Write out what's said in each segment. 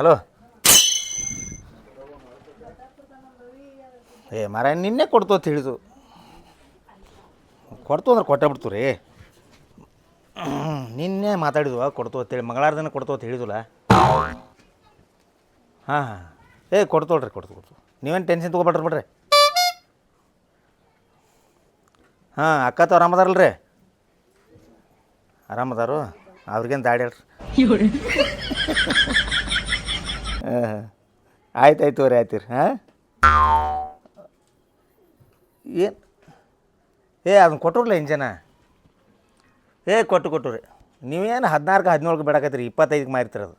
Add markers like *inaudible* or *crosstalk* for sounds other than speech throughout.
Hello. ಏ ಮರ ನಿನ್ನೆ ಕೊಡ್ತು ಅಂತ ಹೇಳಿದು ಕೊಡ್ತು ಅಂದ್ರೆ ಕೊಟ್ಟೆ ಬಿಡ್ತು ರೀ. ನಿನ್ನೆ ಮಾತಾಡಿದ್ವ ಕೊಡ್ತು ಅಂತೇಳಿ ಮಂಗಳಾರ ದಿನ ಕೊಡ್ತು ಅಂತ ಹೇಳಿದ್ವಲ್ಲ. ಹಾಂ ಹಾಂ. ಏ ಕೊಡ್ತೋಳ್ರಿ ಕೊಡ್ತು ಕೊಡ್ತು. ನೀವೇನು ಟೆನ್ಷನ್ ತೊಗೊಬೇಡ್ರಿ ಬಿಡ್ರಿ. ಹಾಂ, ಅಕ್ಕ ತಾವ್ ಆರಾಮದಾರಲ್ರಿ ಆರಾಮದಾರು? ಅವ್ರಿಗೇನು ದಾಡಿ ಹೇಳ್ರಿ. ಹಾಂ. ಆಯ್ತು ಆಯ್ತು ರೀ ಆಯ್ತು ರೀ ಹಾಂ? ಏನು? ಏ ಅದನ್ನ ಕೊಟ್ಟರಲ್ಲ ಇಂಜನ? ಏ, ಕೊಟ್ಟು ಕೊಟ್ಟು ರೀ ನೀವೇನು ಹದಿನಾಲ್ಕು ಹದಿನೇಳಕ್ಕೆ ಬೇಡಕತ್ತೀರಿ ಇಪ್ಪತ್ತೈದಕ್ಕೆ ಮಾರಿತೀರಿ ಅದು.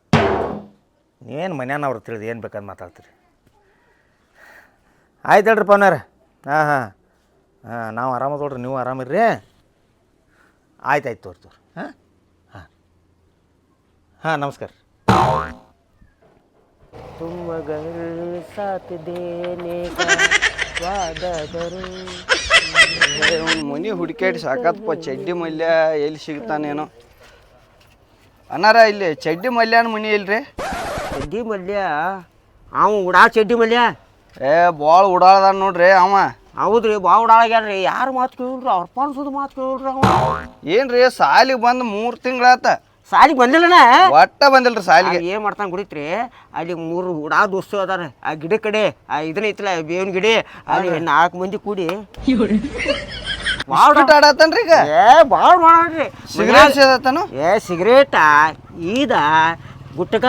ನೀವೇನು ಮನ್ಯಾನವ್ರು ತಿಳಿದು ಏನು ಬೇಕಂತ ಮಾತಾಡ್ತೀರಿ? ಆಯ್ತು ಹೇಳ್ರಿ ಪವನಾರ. ಹಾಂ ಹಾಂ. ಹಾಂ, ನಾವು ಆರಾಮ ತೊಗೊಳ್ರಿ ನೀವು ಆರಾಮಿರ್ರಿ ಆಯ್ತು ಆಯ್ತು ತೋರಿ ತೋರಿ. ಹಾಂ? ಹಾಂ. ಹಾಂ, ನಮಸ್ಕಾರ. तुम अगर साथ देने का वादा करो ಅವ್ನು ಮನಿ ಹುಡುಕಾಡಿ ಸಾಕತ್ತಪ್ಪ ಚಡ್ಡಿ ಮಲ್ಯ ಎಲ್ಲಿ ಸಿಗ್ತಾನೇನೋ ಅನ್ನಾರ ಇಲ್ಲಿ ಚಡ್ಡಿ ಮಲ್ಯನ ಮನಿ ಇಲ್ರಿ ಚಡ್ಡಿ ಮಲ್ಯ ಅವ ಉಡಾ ಚಡ್ಡಿ ಮಲ್ಯ ಏ ಭಾಳ ಉಡಾಳದ ನೋಡ್ರಿ ಅವ ಹೌದ್ರಿ ಬಾ ಉಡಾಳಗ್ಯಾರ್ರಿ ಯಾರು ಮಾತು ಕೇಳ್ರಿ ಅವ್ರ ಪಾನ್ಸೋದು ಮಾತು ಕೇಳ್ರಿ ಅವ ಏನ್ರಿ ಸಾಲಿಗೆ ಬಂದು ಮೂರು ತಿಂಗಳಾತ ಸಾಲಿಗೆ ಬಂದಿಲ್ಲನ? ಒಟ್ಟ ಬಂದಿಲ್ರಿ ಸಾಲಿಗೆ. ಏನ್ ಮಾಡ್ತಾನ ಗುಡಿತ್ರಿ ಅಲ್ಲಿ ಮೂರು ಉಡಾ ದೋಸ್ತು ಅದಾರ. ಆ ಗಿಡ ಕಡೆ ಆ ಇದನ್ನ ಐತಲ್ಲ ಬೇವಿನ ಗಿಡ. ಅಲ್ಲಿ ನಾಲ್ಕು ಮಂದಿ ಕೂಡಿ. ಆಡತ್ತನ್ರಿ ಈಗ? ಏ ಭಾಳ ಮಾಡ್ರಿ ಸಿಗರೇಟ್ ಸೇದತ್ತಾನು ಏ ಸಿಗರೇಟ ಈದ ಗುಟ್ಕ?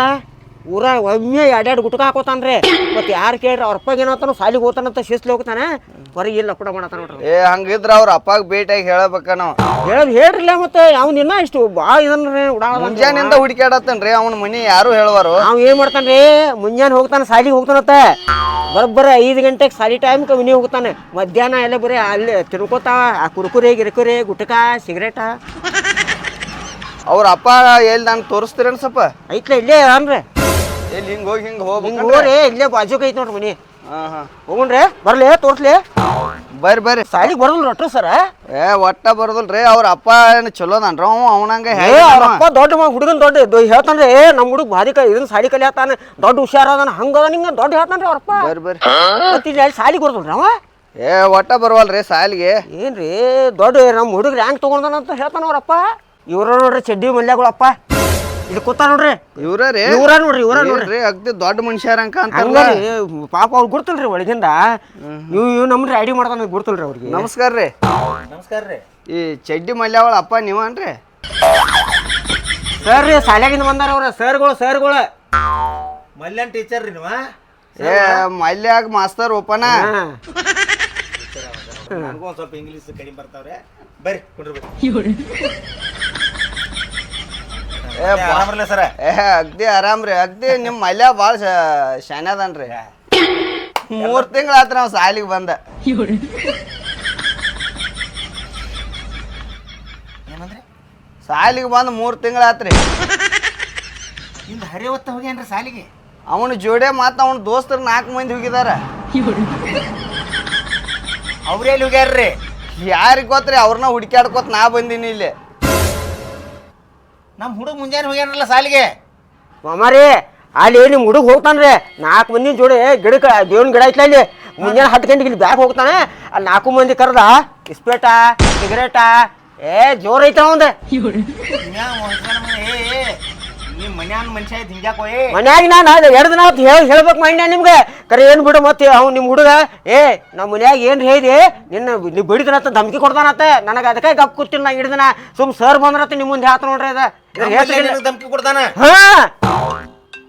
ಊರ ಒಮ್ಮೆ ಎರಡೆರಡು ಗುಟ್ಕ ಹಾಕೋತಾನ್ರಿ. ಮತ್ತೆ ಯಾರು ಕೇಳ್ರಿ ಅವ್ರ ಅಪ್ಪಗೆ ಏನಂತಾನು ಸಾಲಿಗೆ ಹೋಗ್ತಾನಂತ ಶಿಸ್ತು ಹೋಗ್ತಾನೆ ಹೊರಗೆ ಇಲ್ಲ ಕೂಡ ಮಾಡತಾನ ನೋಡ್ರಿ. ಏ ಹಂಗಿದ್ರ ಅವ್ರ ಅಪ್ಪಾಗ ಭೇಟಿಯಾಗಿ ಹೇಳಬೇಕ ನಾವು. ಹೇಳೋದು ಹೇಳ್ರಿಲ್ಲ ಮತ್ತೆ ಅವ್ನ ಇನ್ನ ಇಷ್ಟು ಭಾಳ ಇದನ್ನ ಉಡಾಳ ಮುಂಜಾನಿಂದ ರೀ ಅವನ. ಮನಿ ಯಾರು ಹೇಳುವಾರು. ಅವ್ ಏನ್ ಮಾಡ್ತಾನ್ರಿ? ಮುಂಜಾನೆ ಹೋಗ್ತಾನೆ ಸಾಲಿಗೆ ಹೋಗ್ತಾನತ್ತ ಬರೋಬ್ಬರ ಐದು ಗಂಟೆಗೆ ಸಾಲಿ ಟೈಮ್ ಮನೆ ಹೋಗ್ತಾನೆ. ಮಧ್ಯಾಹ್ನ ಎಲ್ಲ ಬರೀ ಅಲ್ಲಿ ತಿನ್ಕೋತಾವ ಆ ಕುರ್ಕುರಿ ಗಿರ್ಕುರಿ ಗುಟ್ಕ ಸಿಗರೇಟ. ಅವ್ರ ಅಪ್ಪ ಎಲ್ಲಿ ನಾನು ತೋರಿಸ್ತೀರೇನು ಸ್ವಲ್ಪ ಐತ್ಲ ಇಲ್ಲೇ ಅನ್ರಿ ಎಲ್ಲಿ ಹಿಂಗೆ ಹೋಗಿ ಹಿಂಗೆ ಹೋಗಿ ಹೋಗ್ಬೇಕು ಹೋಗ್ರಿ ಇಲ್ಲೇ ಬಾಜುಕ್ ಐತಿ ನೋಡ್ರಿ ಮನಿ. ಹಾಂ ಹಾಂ. ಹೋಗುಣ್ರಿ ಬರ್ಲಿ ತೋರ್ಸ್ಲಿ. ಬರ್ರಿ ಬರ್ರಿ. ಸಾಲಿಗೆ ಬರೋದಿಲ್ಲ ಒಟ್ಟು ಸರ? ಏ ಒಟ್ಟ ಬರೋದಿಲ್ರಿ ಅವ್ರ ಅಪ್ಪ ಏನು ಚಲೋದನ್ರಿ ಅವ ಅವನಂಗ ಏ ಅವ್ರಪ್ಪ ದೊಡ್ಡ ಮಗ ಹುಡುಗನ್ ದೊಡ್ಡ ದೊ- ಹೇಳ್ತಾನ್ರಿ ಏ ನಮ್ಮ ಹುಡುಗ ಭಾರಿ ಕೈ ಇದನ್ನ ಸಾಲಿ ಕಲಿಯತ್ತಾನ ದೊಡ್ಡ ಹುಷಾರ ಹಂಗ ನಿಂಗ ದೊಡ್ಡ ಹೇಳ್ತಾನ್ರಿ ಅವ್ರಪ್ಪ ಬರ್ರಿ ಬರ್ರಿ. ಮತ್ತೆ ಇಲ್ಲಿ ಸಾಲಿಗೆ ಬರೋದಿಲ್ರಿ ಅವ? ಏ ಒಟ್ಟ ಬರವಲ್ರಿ ಸಾಲಿಗೆ. ಏನ್ರಿ ದೊಡ್ಡ ನಮ್ಮ ಹುಡುಗ ರ್ಯಾಂಕ್ ತಗೊಂಡಾನ ಅಂತ ಹೇಳ್ತಾನ ಅವ್ರಪ್ಪ ಇವ್ರ ನೋಡ್ರಿ ಚಡ್ಡಿ ಮಲ್ಯಗಳಪ್ಪ. ಇಲ್ಲಿ ಕೂತ ನೋಡ್ರಿ. ಇವ್ರ ರೀ ಇವ್ರ ನೋಡ್ರಿ. ಇವ್ರ ನೋಡ್ರಿ ಅಗ್ದಿ ದೊಡ್ಡ ಮನುಷ್ಯರ ಹಂಗಾರಿ ಪಾಪ ಅವ್ರು ಗುರ್ತಲ್ರಿ ಒಳಗಿಂದ. ಇವ್ ಇವ್ ನಮ್ರಿ ಐಡಿ ಮಾಡ್ತಾನ ಗುರ್ತಲ್ರಿ ಅವ್ರಿಗೆ. ನಮಸ್ಕಾರ ರೀ. ನಮಸ್ಕಾರ ರೀ. ಈ ಚಡ್ಡಿ ಮಲ್ಯಾವಳ ಅಪ್ಪ ನೀವನ್ರಿ? ಸರ್ ರೀ ಶಾಲ್ಯಾಗಿಂದ ಬಂದಾರ ಅವ್ರ. ಸರ್ಗಳು ಸರ್ಗಳು ಮಲ್ಯಾನ್ ಟೀಚರ್ ರೀ ನೀವು? ಏ ಮಲ್ಯಾಗ ಮಾಸ್ತರ್ ಓಪನ? ನನಗೂ ಒಂದು ಸ್ವಲ್ಪ ಇಂಗ್ಲೀಷ್ ಕಡಿಮೆ ಬರ್ತಾವ್ರೆ. ಬರ್ರಿ ಕುಂಡ್ರಿ ಸರ? ಏ ಅಗ್ದಿ ಆರಾಮ್ರಿ. ಅಗ್ದಿ ನಿಮ್ಮ ಮಲ್ಯ ಭಾಳ ಶಾನೆ ಅದನ್ರಿ ಮೂರ್ ತಿಂಗಳ ಆತ್ರ ನಾವ್ ಸಾಲಿಗೆ ಬಂದ. ಏನಂದ್ರಿ? ಸಾಲಿಗೆ ಬಂದು ಮೂರ್ ತಿಂಗಳ ಆತ್ರಿ ಇಂದ ಹರಿಯವತ್ತ ಹೋಗ್ಯಾನ್ರಿ ಸಾಲಿಗೆ? ಅವನ ಜೋಡೆ ಮತ್ತ ಅವನ ದೋಸ್ತರ್ ನಾಲ್ಕು ಮಂದಿ ಹೋಗಿದಾರ. ಅವ್ರೇ ಎಲ್ಲಿ ಹೋಗ್ಯಾರ್ರಿ ಯಾರಿಗ್ ಗೊತ್ತ್ರಿ? ಅವ್ರನ್ನ ಹುಡುಕ್ಯಾಡ್ಕೋತ ನಾ ಬಂದೀನಿ ಇಲ್ಲಿ. ನಮ್ಮ ಹುಡುಗ ಮುಂಜಾನೆ ಹೋಗ್ಯಾನಲ್ಲ ಸಾಲಿಗೆ. ಮಾಮಾರಿ ಅಲ್ಲಿ ನಿಮ್ಮ ಹುಡುಗ ಹೋಗ್ತಾನ್ರಿ. ನಾಲ್ಕು ಮಂದಿ ಜೋಡಿ ಗಿಡಕ್ಕೆ ದೇವನ ಗಿಡ ಐತ್ಲ ಅಲ್ಲಿ ಮುಂಜಾನೆ ಹತ್ತು ಗಂಟೆಗೆ ಇಲ್ಲಿ ಬ್ಯಾಗ್ ಹೋಗ್ತಾನೆ. ಅಲ್ಲಿ ನಾಲ್ಕು ಮಂದಿ ಕರೆದ ಇಸ್ಪೇಟ ಸಿಗರೇಟ ಏ ಜೋರ್ ಐತ ಅವಂದ. ಮನ್ಯಾನ ಮನುಷ್ಯ ಐತಿ ಮನ್ಯಾಗ ನಾನು ಎರಡು ದಿನ ಆತು ಹೇಳಿ ಹೇಳ್ಬೇಕು ಮಂಡ್ಯ ನಿಮ್ಗೆ. ಕರೆ ಏನು ಬಿಡು ಮತ್ತೆ ಅವ್ನು ನಿಮ್ಮ ಹುಡುಗ. ಏ ನಮ್ಮ ಮನ್ಯಾಗ ಏನು ಹೇಳಿ ನಿನ್ನ ನೀವು ಬಿಡಿದನತ್ತ ಧಮಕಿ ಕೊಡ್ತಾನತ್ತ ನನಗೆ ಅದಕ್ಕೆ ಗಪ್ ಕೂತಿಲ್ಲ ನಾ ಹಿಡಿದನ ಸುಮ್ ಸರ್ ಬಂದ್ರತ್ತ ನಿಮ್ಮ ಮುಂದೆ ಹಾತ ನೋಡ್ರಿ ಅದ. ಧಮ್ಕಿ ಕೊಡ್ತಾನ ಹಾ.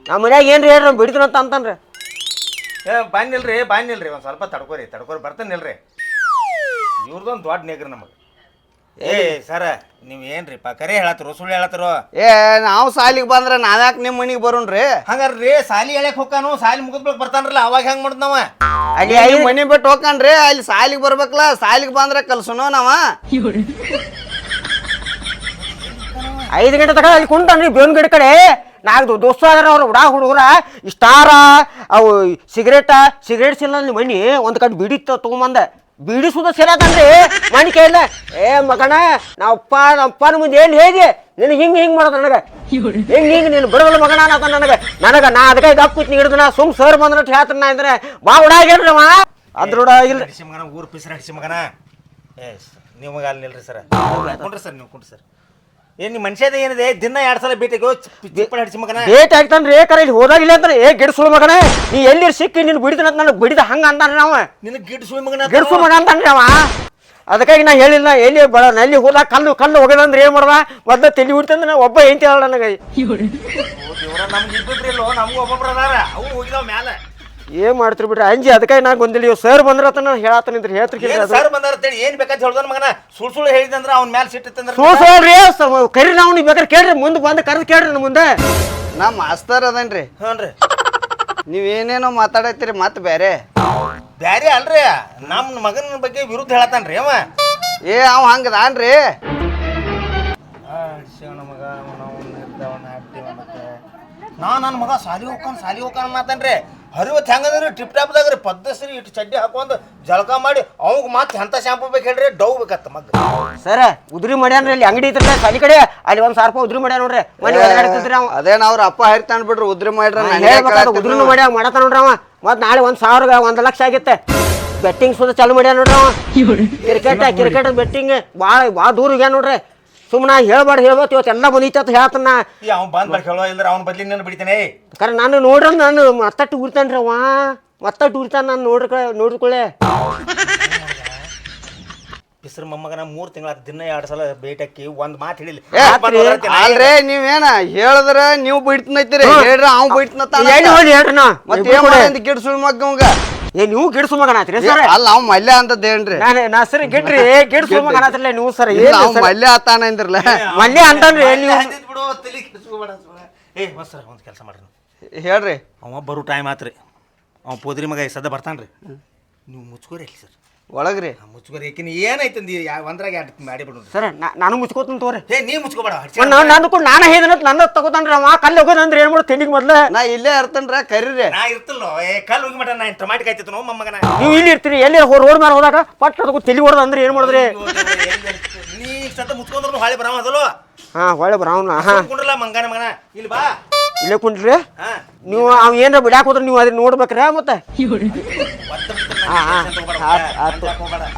ನಮ್ಮ ಮನ್ಯಾಗ ಏನ್ರಿ ಹೇಳ್ರಿ ಬಿಡಿದನಂತ ಅಂತನ್ರಿ ಏ ಬಾನಿಲ್ರಿ ಬಾನಿಲ್ರಿ ಒಂದು ಸ್ವಲ್ಪ ತಡ್ಕೋರಿ ತಡ್ಕೋರಿ. ಬರ್ತಾನಿಲ್ರಿ ಇವ್ರದೊಂದ್ ದೊಡ್ಡ ನೇಗ್ರಿ ನಮಗೆ. ಏ ಸರ ನೀವು ಏನ್ರಿ ಪ ಕರೆ ಹೇಳತ್ತರು ಸುಳ್ಳು ಹೇಳತ್ರು? ಏ ನಾವು ಸಾಲಿಗೆ ಬಂದ್ರ ನಾವ್ಯಾಕೆ ನಿಮ್ಮ ಮನಿಗೆ ಬರೋಣ್ರಿ ಹಂಗಾರ್ರಿ ಸಾಲಿ ಹೇಳಕ್ ಹೋಗಾನು ಸಾಲಿ ಮುಗಿದ್ಬೇಕು ಬರ್ತಾನ್ರಲ್ಲ ಅವಾಗ ಹೆಂಗ್ ಮಾಡ್ದ ನಾವ? ಅಲ್ಲಿ ಐದು ಮನಿ ಬಿಟ್ಟು ಹೋಗ್ಕನ್ರಿ ಅಲ್ಲಿ ಸಾಲಿಗೆ ಬರ್ಬೇಕಲ್ಲ ಸಾಲಿಗೆ ಬಂದ್ರೆ ಕಲ್ಸುನೋ ನಾವ? ಐದು ಗಂಟೆ ತಕ ಅಲ್ಲಿ ಕುಂತಾನ್ರಿ ಬೇವಿನ ಗಿಡ ಕಡೆ. ನಾಲ್ಕು ದೋಸ್ತ ಆದ್ರೆ ಅವ್ರು ಹುಡಾ ಹುಡುಗರ ಇಷ್ಟಾರ ಅವು ಸಿಗರೇಟ ಸಿಗರೇಟ್ ಸಿಲ್ಲ ಅಲ್ಲಿ ಮನಿ ಒಂದು ಕಡೆ ಬಿಡಿ ತಗೊಂಬಂದ. ಬಿಡಿ ಸುದ ಸೇರತನ್ರಿ ಇಲ್ಲ ಏ ಮಗಣ ನಾವಪ್ಪ ನಮ್ಮಪ್ಪನ ಮುಂದೆ ಏನು ಹೇಗೆ ನಿನಗೆ ಹಿಂಗೆ ಹಿಂಗೆ ಮಾಡೋದು ನನಗೆ? ಹಿಂಗೆ ಹಿಂಗೆ ನೀನು ಬಿಡವಲ್ಲ ಮಗಣ ಅನ್ನತ ನನಗೆ? ನನಗೆ ನಾ ಅದಕ್ಕೆ ಗಪ್ ಕೂತ್ ನಾ ಸುಮ್ ಸರ್ ಬಂದ್ರೆ ಹೇಳ್ತಾನೆ ನಾ ಅಂದ್ರೆ, ಬಾ ಉಡಾಗಿಲ್ರಿ ಅವ. ಅದ್ರ ಉಡಾಗಿಲ್ಲ ಮಗನ, ಊರು ಪಿಸ್ರ ಮಗನ. ಏ ನೀವು ಮಗ ಅಲ್ಲಿ ನಿಲ್ರಿ ಸರ್. ಕುಂಡ್ರಿ ಸರ್, ನೀವು ಕುಂಡ್ರಿ ಸರ್. ಏನು ನಿಮ್ಮ ಮನುಷ್ಯದ ಏನಿದೆ? ದಿನ ಎರಡು ಸಲ ಭೇಟಿಗೆ ಚಿಪ್ಪಳ ಹಡಿಸಿ ಮಗನ. ಡೇಟ್ ಆಗ್ತಾನ್ರಿ. ಕರೆ ಇಲ್ಲಿ ಹೋದಾಗಿಲ್ಲ ಅಂದ್ರೆ ಏ ಗಿಡ್ಸುಳು ಮಗನೇ. ನೀ ಎಲ್ಲಿ ಸಿಕ್ಕಿ ನೀನು ಬಿಡಿದ ನನಗೆ ಬಿಡಿದ ಹಂಗ ಅಂತಾನೆ ನಾವು. ನಿನ್ನ ಗಿಡ ಸುಳಿ ಮಗನ ಗಿಡ್ಸು ಮಗ ಅಂತಾನೆ ಅವ. ಅದಕ್ಕಾಗಿ ನಾ ಹೇಳಿಲ್ಲ ಎಲ್ಲಿ ಬಡ ನಲ್ಲಿ ಹೋದಾಗ ಕಲ್ಲು ಕಲ್ಲು ಹೋಗದಂದ್ರೆ ಏನು ಮಾಡ್ದ? ಮೊದ್ಲ ತಲೆ ಹುಡ್ತಂದ್ರೆ ನಾ ಒಬ್ಬ ಹೆಂಡತಿ ನನಗೆ. ದೇವ್ರ ನಮ್ಗೆ ಇಬ್ಬಿಬ್ರು ನಮ್ಗೆ ನಮಗೂ ಒಬ್ಬೊಬ್ರು ಅದಾರ. ಅವ್ರು ಹೋಗಿದಾವ ಮ್ಯಾಲೆ. ಏನ್ ಮಾಡ್ತೀರಿ ಬಿಡ್ರಿ? ಅಂಜಿ ಅದಕ್ಕೆ ನಾ ಗೊಂದಿಲ್ಲ ಇವ್ ಸರ್ ಬಂದ್ರ ತನ ಹೇಳತ್ತನಿದ್ರಿ ಹೇಳ್ತಿರ್ಕಿಲ್ಲ ಏನ್ ಸರ್ ಬಂದಾರ ಅಂತೇಳಿ ಏನ್ ಬೇಕಂತ ಹೇಳ್ದನ್ ಮಗನ? ಸುಳ್ ಸುಳ್ಳು ಹೇಳಿದಂದ್ರ ಅವ್ನ ಮ್ಯಾಲ ಸಿಟ್ಟಿತ್ತಂದ್ರ ಸೋ ಸೋಳ್ರಿ ಕರಿ ನಾವು ನೀವು ಬೇಕಾದ್ರೆ ಕೇಳ್ರಿ. ಮುಂದೆ ಬಂದು ಕರೆದು ಕೇಳ್ರಿ ನಮ್ಮ ಮುಂದೆ. ನಾ ಮಾಸ್ತರ್ ಅದನ್ರಿ. ಹ್ಞೂ ಏನೇನೋ ಮಾತಾಡತ್ತೀರಿ ಮತ್ತೆ ಬೇರೆ ಬ್ಯಾರೆ ಅಲ್ರಿ. ನಮ್ಮ ಮಗನ ಬಗ್ಗೆ ವಿರುದ್ಧ ಹೇಳತ್ತಾನ್ರಿ ಅವ. ಏ ಅವ ಹಂಗದಾನ್ರಿ. ಶಿವನ ಮಗ ನಾ ನನ್ನ ಮಗ ಸಾಲಿ ಹೋಗ್ತಾನ ಸಾಲಿ ಹೋಗ್ತಾನ ಮಾತನ್ರಿ. ಹರಿವತ್ ಹೆಂಗಂದ್ರೆ ಟಿಪ್ ಟಾಪ್ದಾಗ ರೀ ಪದ್ಧತಿ ಇಟ್ಟು ಚಡ್ಡಿ ಹಾಕೊಂಡು ಜಳಕ ಮಾಡಿ ಅವಾಗ ಮತ್ತೆ ಎಂತ ಶಾಂಪು ಬೇಕು ಹೇಳ್ರಿ ಡೌ ಬೇಕತ್ತ ಮಗ್ ಸರ ಉದ್ರಿ ಮಾಡ್ಯಾನ್ರಿ ಅಲ್ಲಿ ಅಂಗಡಿ ಇದ್ರೆ ಸಾಲಿ ಕಡೆ ಅಲ್ಲಿ ಒಂದ್ ಸಾವಿರ ರೂಪಾಯಿ ಉದ್ರಿ ಮಾಡ್ಯಾನ ನೋಡ್ರಿ. ಮನೆ ಒಳಗಾಡ್ತಿದ್ರಿ ಅವ. ಅದೇನ ಅವ್ರ ಅಪ್ಪ ಹರಿತಾನ್ ಬಿಡ್ರಿ ಉದ್ರಿ ಮಾಡ್ರಿ ಹೇಳ್ಬೇಕಾದ್ರೆ ಉದ್ರಿನೂ ಮಾಡ್ಯಾವ ಮಾಡತ್ತ ನೋಡ್ರಿ ಅವ. ಮತ್ ನಾಳೆ ಒಂದ್ ಸಾವಿರ ಒಂದ್ ಲಕ್ಷ ಆಗಿತ್ತೆ. ಬೆಟ್ಟಿಂಗ್ ಸುದ ಚಾಲು ಮಾಡ್ಯಾನ ನೋಡ್ರಿ ಅವ. ಕ್ರಿಕೆಟ್ ಕ್ರಿಕೆಟ್ ಬೆಟ್ಟಿಂಗ್ ಭಾಳ ಭಾಳ ದೂರ ಹೋಗ್ಯಾನ ನೋಡ್ರಿ. ಸುಮ್ಮನೆ ಹೇಳ್ಬಾರ್ದು ಹೇಳ್ಬೋದು ಇವತ್ತು ಎಲ್ಲ ಬಂದೈತೆ ಅಂತ ಹೇಳ್ತಾನ. ಅವ್ನು ಅವ್ನ್ ಬಂದ್ ಹೇಳೋ ಇಲ್ದ್ರ ಅವ್ನ ಬದ್ಲಿ ನಾನು ಬಿಡ್ತೇನೆ. ಕರೆ ನಾನು ನೋಡ್ರ ನಾನು ಮತ್ತಟ್ಟು ಉರ್ತಾನ್ರಿ ಅವ ಮತ್ತಟ್ಟು ಉರ್ತಾನ ನಾನು ನೋಡ್ರ ನೋಡ್ಕೊಳ್ಳೆ ಬಿಸ್ರ ಮೊಮ್ಮಗನ ಮೂರ್ ತಿಂಗಳ ದಿನ ಎರಡ್ ಸಲ ಭೇಟಕ್ಕಿ ಒಂದ್ ಮಾತು ಹೇಳಿಲ್ಲ ಅಲ್ರಿ ನೀವೇನ ಹೇಳಿದ್ರ ನೀವು ಬಿಡ್ತನೈತಿರಿ ಹೇಳ್ರಿ ಅವ್ ಬಿಡ್ತನತ್ತಾನ ಎಲ್ಲಿ ಹೋಗಿ ಹೇಳ್ರಿ ನಾ? ಮತ್ತೆ ಏನ್ ಮಾಡಿ ಗಿಡ ಸುಳ್ ಮಗ್ಗವಂಗ ಏ ನೀವು ಗಿಡ್ಸು ಮಗನ ಆತ್ರಿ ಸರ್ ಅಲ್ಲ ಅವ್ ಮಲ್ಯ ಅಂತದ್ದು ನಾನು ನಾ ಸರಿ ಗಿಡ್ರಿ ಗಿಡ್ಸು ಮಗನ ಆತ್ರಲ್ಲ ನೀವು ಸರ್ ಇಲ್ಲ ಏನು ಅವ್ ಮಲ್ಯ ಆತಾನ ಅಂದ್ರಲ್ಲ. *laughs* ಮಲ್ಯ ಅಂತಂದ್ರೆ ನೀವು ಬಿಡು ತಲಿ ಕೆಡ್ಸ್ಕೊಬೇಡ. ಏ ಸರ್ ಒಂದ್ ಕೆಲಸ ಮಾಡ್ರಿ ಹೇಳ್ರಿ. ಅವ ಬರೋ ಟೈಮ್ ಆತ್ರಿ. ಅವ ಪೋದ್ರಿ ಮಗ ಸದ್ದ ಬರ್ತಾನ್ರಿ. ನೀವು ಮುಚ್ಕೋರಿ ಅಲ್ಲಿ ಸರ್. ಒಳಗ್ರಿ. ಮುಚ್ಕೋರಿ ಏನಾಯ್ತಂದಿ ಏನೈತಂದಿ ಒಂದ್ರಾಗ ಎರಡು ಮಾಡಿ ಬಿಡು ಸರ್ ನಾನು ಮುಚ್ಕೋತೀನಿ ತೋರಿ ಏ ನೀ ಮುಚ್ಕೋಬೇಡ ನಾನು ನಾನು ಕೂಡ ನಾನು ಹೇಳಿದ ನನ್ನ ತಗೋತಾನ್ರಿ ಅವ. ಕಲ್ಲು ಹೋಗೋದಂದ್ರೆ ಏನು ಮಾಡೋದು ತಿಂಡಿಗೆ ಮೊದ್ಲ. ನಾ ಇಲ್ಲೇ ಇರ್ತೇನ್ರ ಕರೀರಿ. ನಾ ಇರ್ತಿಲ್ಲ? ಏ ಕಲ್ ಹೋಗಿ ಮಟ ನಾ ಟೊಮಾಟಿ ಕಾಯ್ತಿತ್ತು ನೋ ಮಮ್ಮಗ ನೀವು ಇಲ್ಲಿ ಇರ್ತೀರಿ ಎಲ್ಲಿ ರೋಡ್ ಮೇಲೆ ಹೋದಾಗ ಪಟ್ ಅದಕ್ಕೂ ತಲೆ ಹೊಡೆದ ಅಂದ್ರೆ ಏನು ಮಾಡಿದ್ರಿ? ನೀ ಸತ ಮುಚ್ಕೊಂಡ್ರು ಹಾಳಿ ಬರಾವ ಅದಲ್ಲ ಹಾ ಒಳ್ಳೆ ಬ್ರೌನ್ ಹಾ. ಕುಂಡ್ರಲ್ಲ ಮಂಗನ ಮಗನ? ಇಲ್ಲಿ ಬಾ. ಇಲ್ಲೇ ಕುಂಟ್ರಿ? ಹಾ ನೀವು ಅವ್ ಏನ್ರ ಬಿಡಾಕ್ ಹೋದ್ರೆ ನೀವು ಅದನ್ನ ನೋಡ್ಬೇಕ್ರ ಮತ್ತೆ?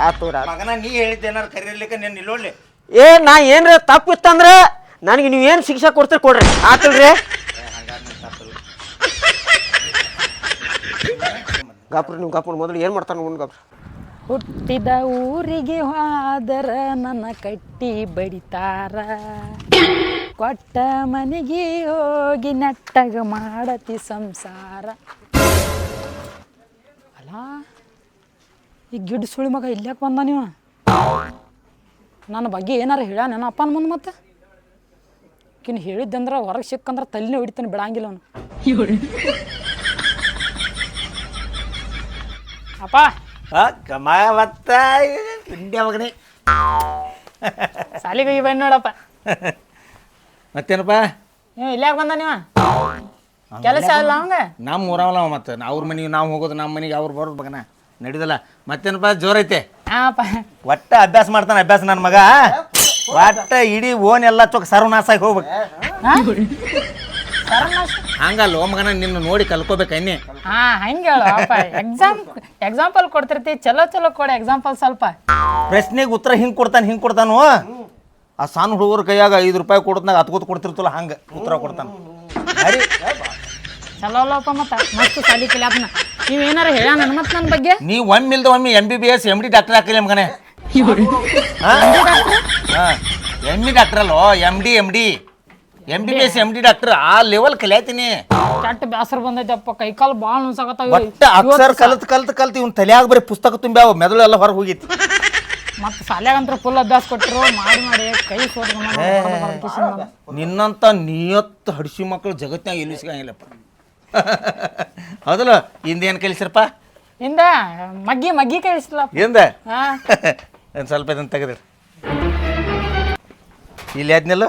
ಆತು. ಮಗನ ನೀ ಹೇಳಿದ್ದೆ ಏನಾರು ಕರೀಲಿಕ್ಕೆ ನೀನು ಏ ನಾ ಏನ್ರ ತಪ್ಪು ಇತ್ತಂದ್ರೆ ನನಗೆ ನೀವು ಏನು ಶಿಕ್ಷೆ ಕೊಡ್ತೀರಿ ಕೊಡ್ರಿ. ಆತಲ್ರಿ. ಗಾಪ್ರಿ ನೀವು ಗಾಪ್ರಿ ಮೊದಲು ಏನು ಮಾಡ್ತಾನೆ ಗಾಪ್ರಿ. ಹುಟ್ಟಿದ ಊರಿಗೆ ಹೋದರ ನನ್ನ ಕಟ್ಟಿ ಬಡಿತಾರ. ಕೊಟ್ಟ ಮನೆಗೆ ಹೋಗಿ ನೆಟ್ಟಗ ಮಾಡತಿ ಸಂಸಾರ. ಅಲ್ಲ ಈ ಗಿಡ ಸುಳಿ ಮಗ ಇಲ್ಯಾಕೆ ಬಂದ ನೀವು? ನನ್ನ ಬಗ್ಗೆ ಏನಾರ ಹೇಳ ನನ್ನ ಅಪ್ಪನ ಮುಂದೆ ಮತ್ತೆ? ಕಿನ್ ಹೇಳಿದ್ದಂದ್ರೆ ಹೊರಗೆ ಸಿಕ್ಕಂದ್ರೆ ತಲೆನೇ ಹೊಡಿತಾನೆ ಬಿಡಂಗಿಲ್ಲ ಅವನು. ಅಪ್ಪ. ಕಮ ಮತ್ತ ಇಂಡಿಯಾ ಮಗನೇ. ಸಾಲಿಗೆ ಹೋಗಿ ಬಂದ್ ನೋಡಪ್ಪ. ಮತ್ತೇನಪ್ಪ? ನೀವು ಇಲ್ಯಾಕೆ ಬಂದ ನೀವ? ಕೆಲಸ ಅಲ್ಲ ಅವಂಗ? ನಮ್ಮ ಊರವಲ್ಲ ಮತ್ತೆ. ಅವ್ರ ಮನೆಗೆ ನಾವು ಹೋಗೋದು ನಮ್ಮ ಮನೆಗೆ ಅವ್ರು ಬರೋದು ಬಗನ ನಡೀದಲ್ಲ ಮತ್ತೇನಪ್ಪ? ಜೋರೈತೆ ಹಾಪ ಒಟ್ಟ ಅಭ್ಯಾಸ ಮಾಡ್ತಾನೆ ಅಭ್ಯಾಸ ನನ್ನ ಮಗ. ಒಟ್ಟ ಇಡೀ ಓನ್ ಎಲ್ಲ ಚೊಕ್ ಸರ್ವನಾಸಾಗಿ ಹೋಗ್ಬೇಕು. ಹಂಗಲ್ಲ ಒಮ್ಮಗನ ಮಗನ ನಿನ್ನ ನೋಡಿ ಕಲ್ಕೋಬೇಕು ಅನ್ನಿ. ಹಾ ಹಂಗೆ ಹೇಳು ಅಪ್ಪ. ಎಕ್ಸಾಮ್ ಎಕ್ಸಾಂಪಲ್ ಕೊಡ್ತಿರ್ತಿ ಚಲೋ ಚಲೋ ಕೊಡಿ ಎಕ್ಸಾಂಪಲ್ ಸ್ವಲ್ಪ. ಪ್ರಶ್ನೆಗೆ ಉತ್ತರ ಹಿಂಗೆ ಕೊಡ್ತಾನೆ ಹಿಂಗೆ ಕೊಡ್ತಾನು? ಆ ಸಣ್ಣ ಹುಡುಗರ ಕೈಯಾಗ ಐದು ರೂಪಾಯಿ ಕೊಡೋದ್ನಾಗ ಅತ್ಕೋತ ಕೊಡ್ತಿರ್ತಲ್ಲ ಹಂಗೆ ಉತ್ತರ ಕೊಡ್ತಾನೆ. ಅರಿ ಚಲೋ ಲೋಪ ಮತ್ತೆ? ಮಸ್ತ್ ಸಾಲಿ ಕಲಿಯಾದ್ನ ನೀವು ಏನಾರ ಹೇಳ ನನ್ನ ಮತ್ತೆ ನನ್ನ ಬಗ್ಗೆ? ನೀ ಒಮ್ಮೆ ಇಲ್ದ ಒಮ್ಮೆ M B B S M D doctor ಹಾಕಿಲ್ಲ ಮಗನೇ. ಎಂ ಡಿ ಡಾಕ್ಟರ್ ಅಲ್ಲೋ M D M D M B B S M D doctor ಆ ಲೆವೆಲ್ ಕಲಿಯತೀನಿ ಕೆಟ್ಟ ಬ್ಯಾಸರ ಬಂದೈತಪ್ಪ ಕೈಕಾಲು ಭಾಳ ನುಸಾಕತ್ತಾವ ಒಟ್ಟ ಅಕ್ಷರ ಕಲ್ತ್ ಕಲ್ತ್ ಕಲ್ತ್ ಇವ್ನ ತಲೆಯಾಗ ಬರೀ ಪುಸ್ತಕ ತುಂಬ್ಯಾವ ಮೆದುಳು ಎಲ್ಲ ಹೊರಗೆ ಹೋಗಿತ್ತು ಮತ್ತೆ ಸಾಲ್ಯಾಗಂತ್ರ ಫುಲ್ ಅಭ್ಯಾಸ ಕೊಟ್ಟರು ಮಾಡಿ ಮಾಡಿ ಕೈ ಸೋದ ನಿನ್ನಂತ ನಿಯತ್ ಹಡಿಸಿ ಮಕ್ಕಳು ಜಗತ್ತಿನಾಗ ಎಲ್ಲಿ ಸಿಗಂಗಿಲ್ಲಪ್ಪ. *laughs* ಹೌದಲ್ಲ ಹಿಂದೇನು ಕಲಿಸ್ರಪ್ಪ? ಹಿಂದ ಮಗ್ಗಿ ಮಗ್ಗಿ ಕಲಿಸಲ ಹಿಂದ? ಹಾ. *laughs* ಒಂದು ಸ್ವಲ್ಪ ಇದನ್ನು ತೆಗೆದ್ರಿ. ಇಲ್ಲಿ ಆದ್ನಲ್ಲ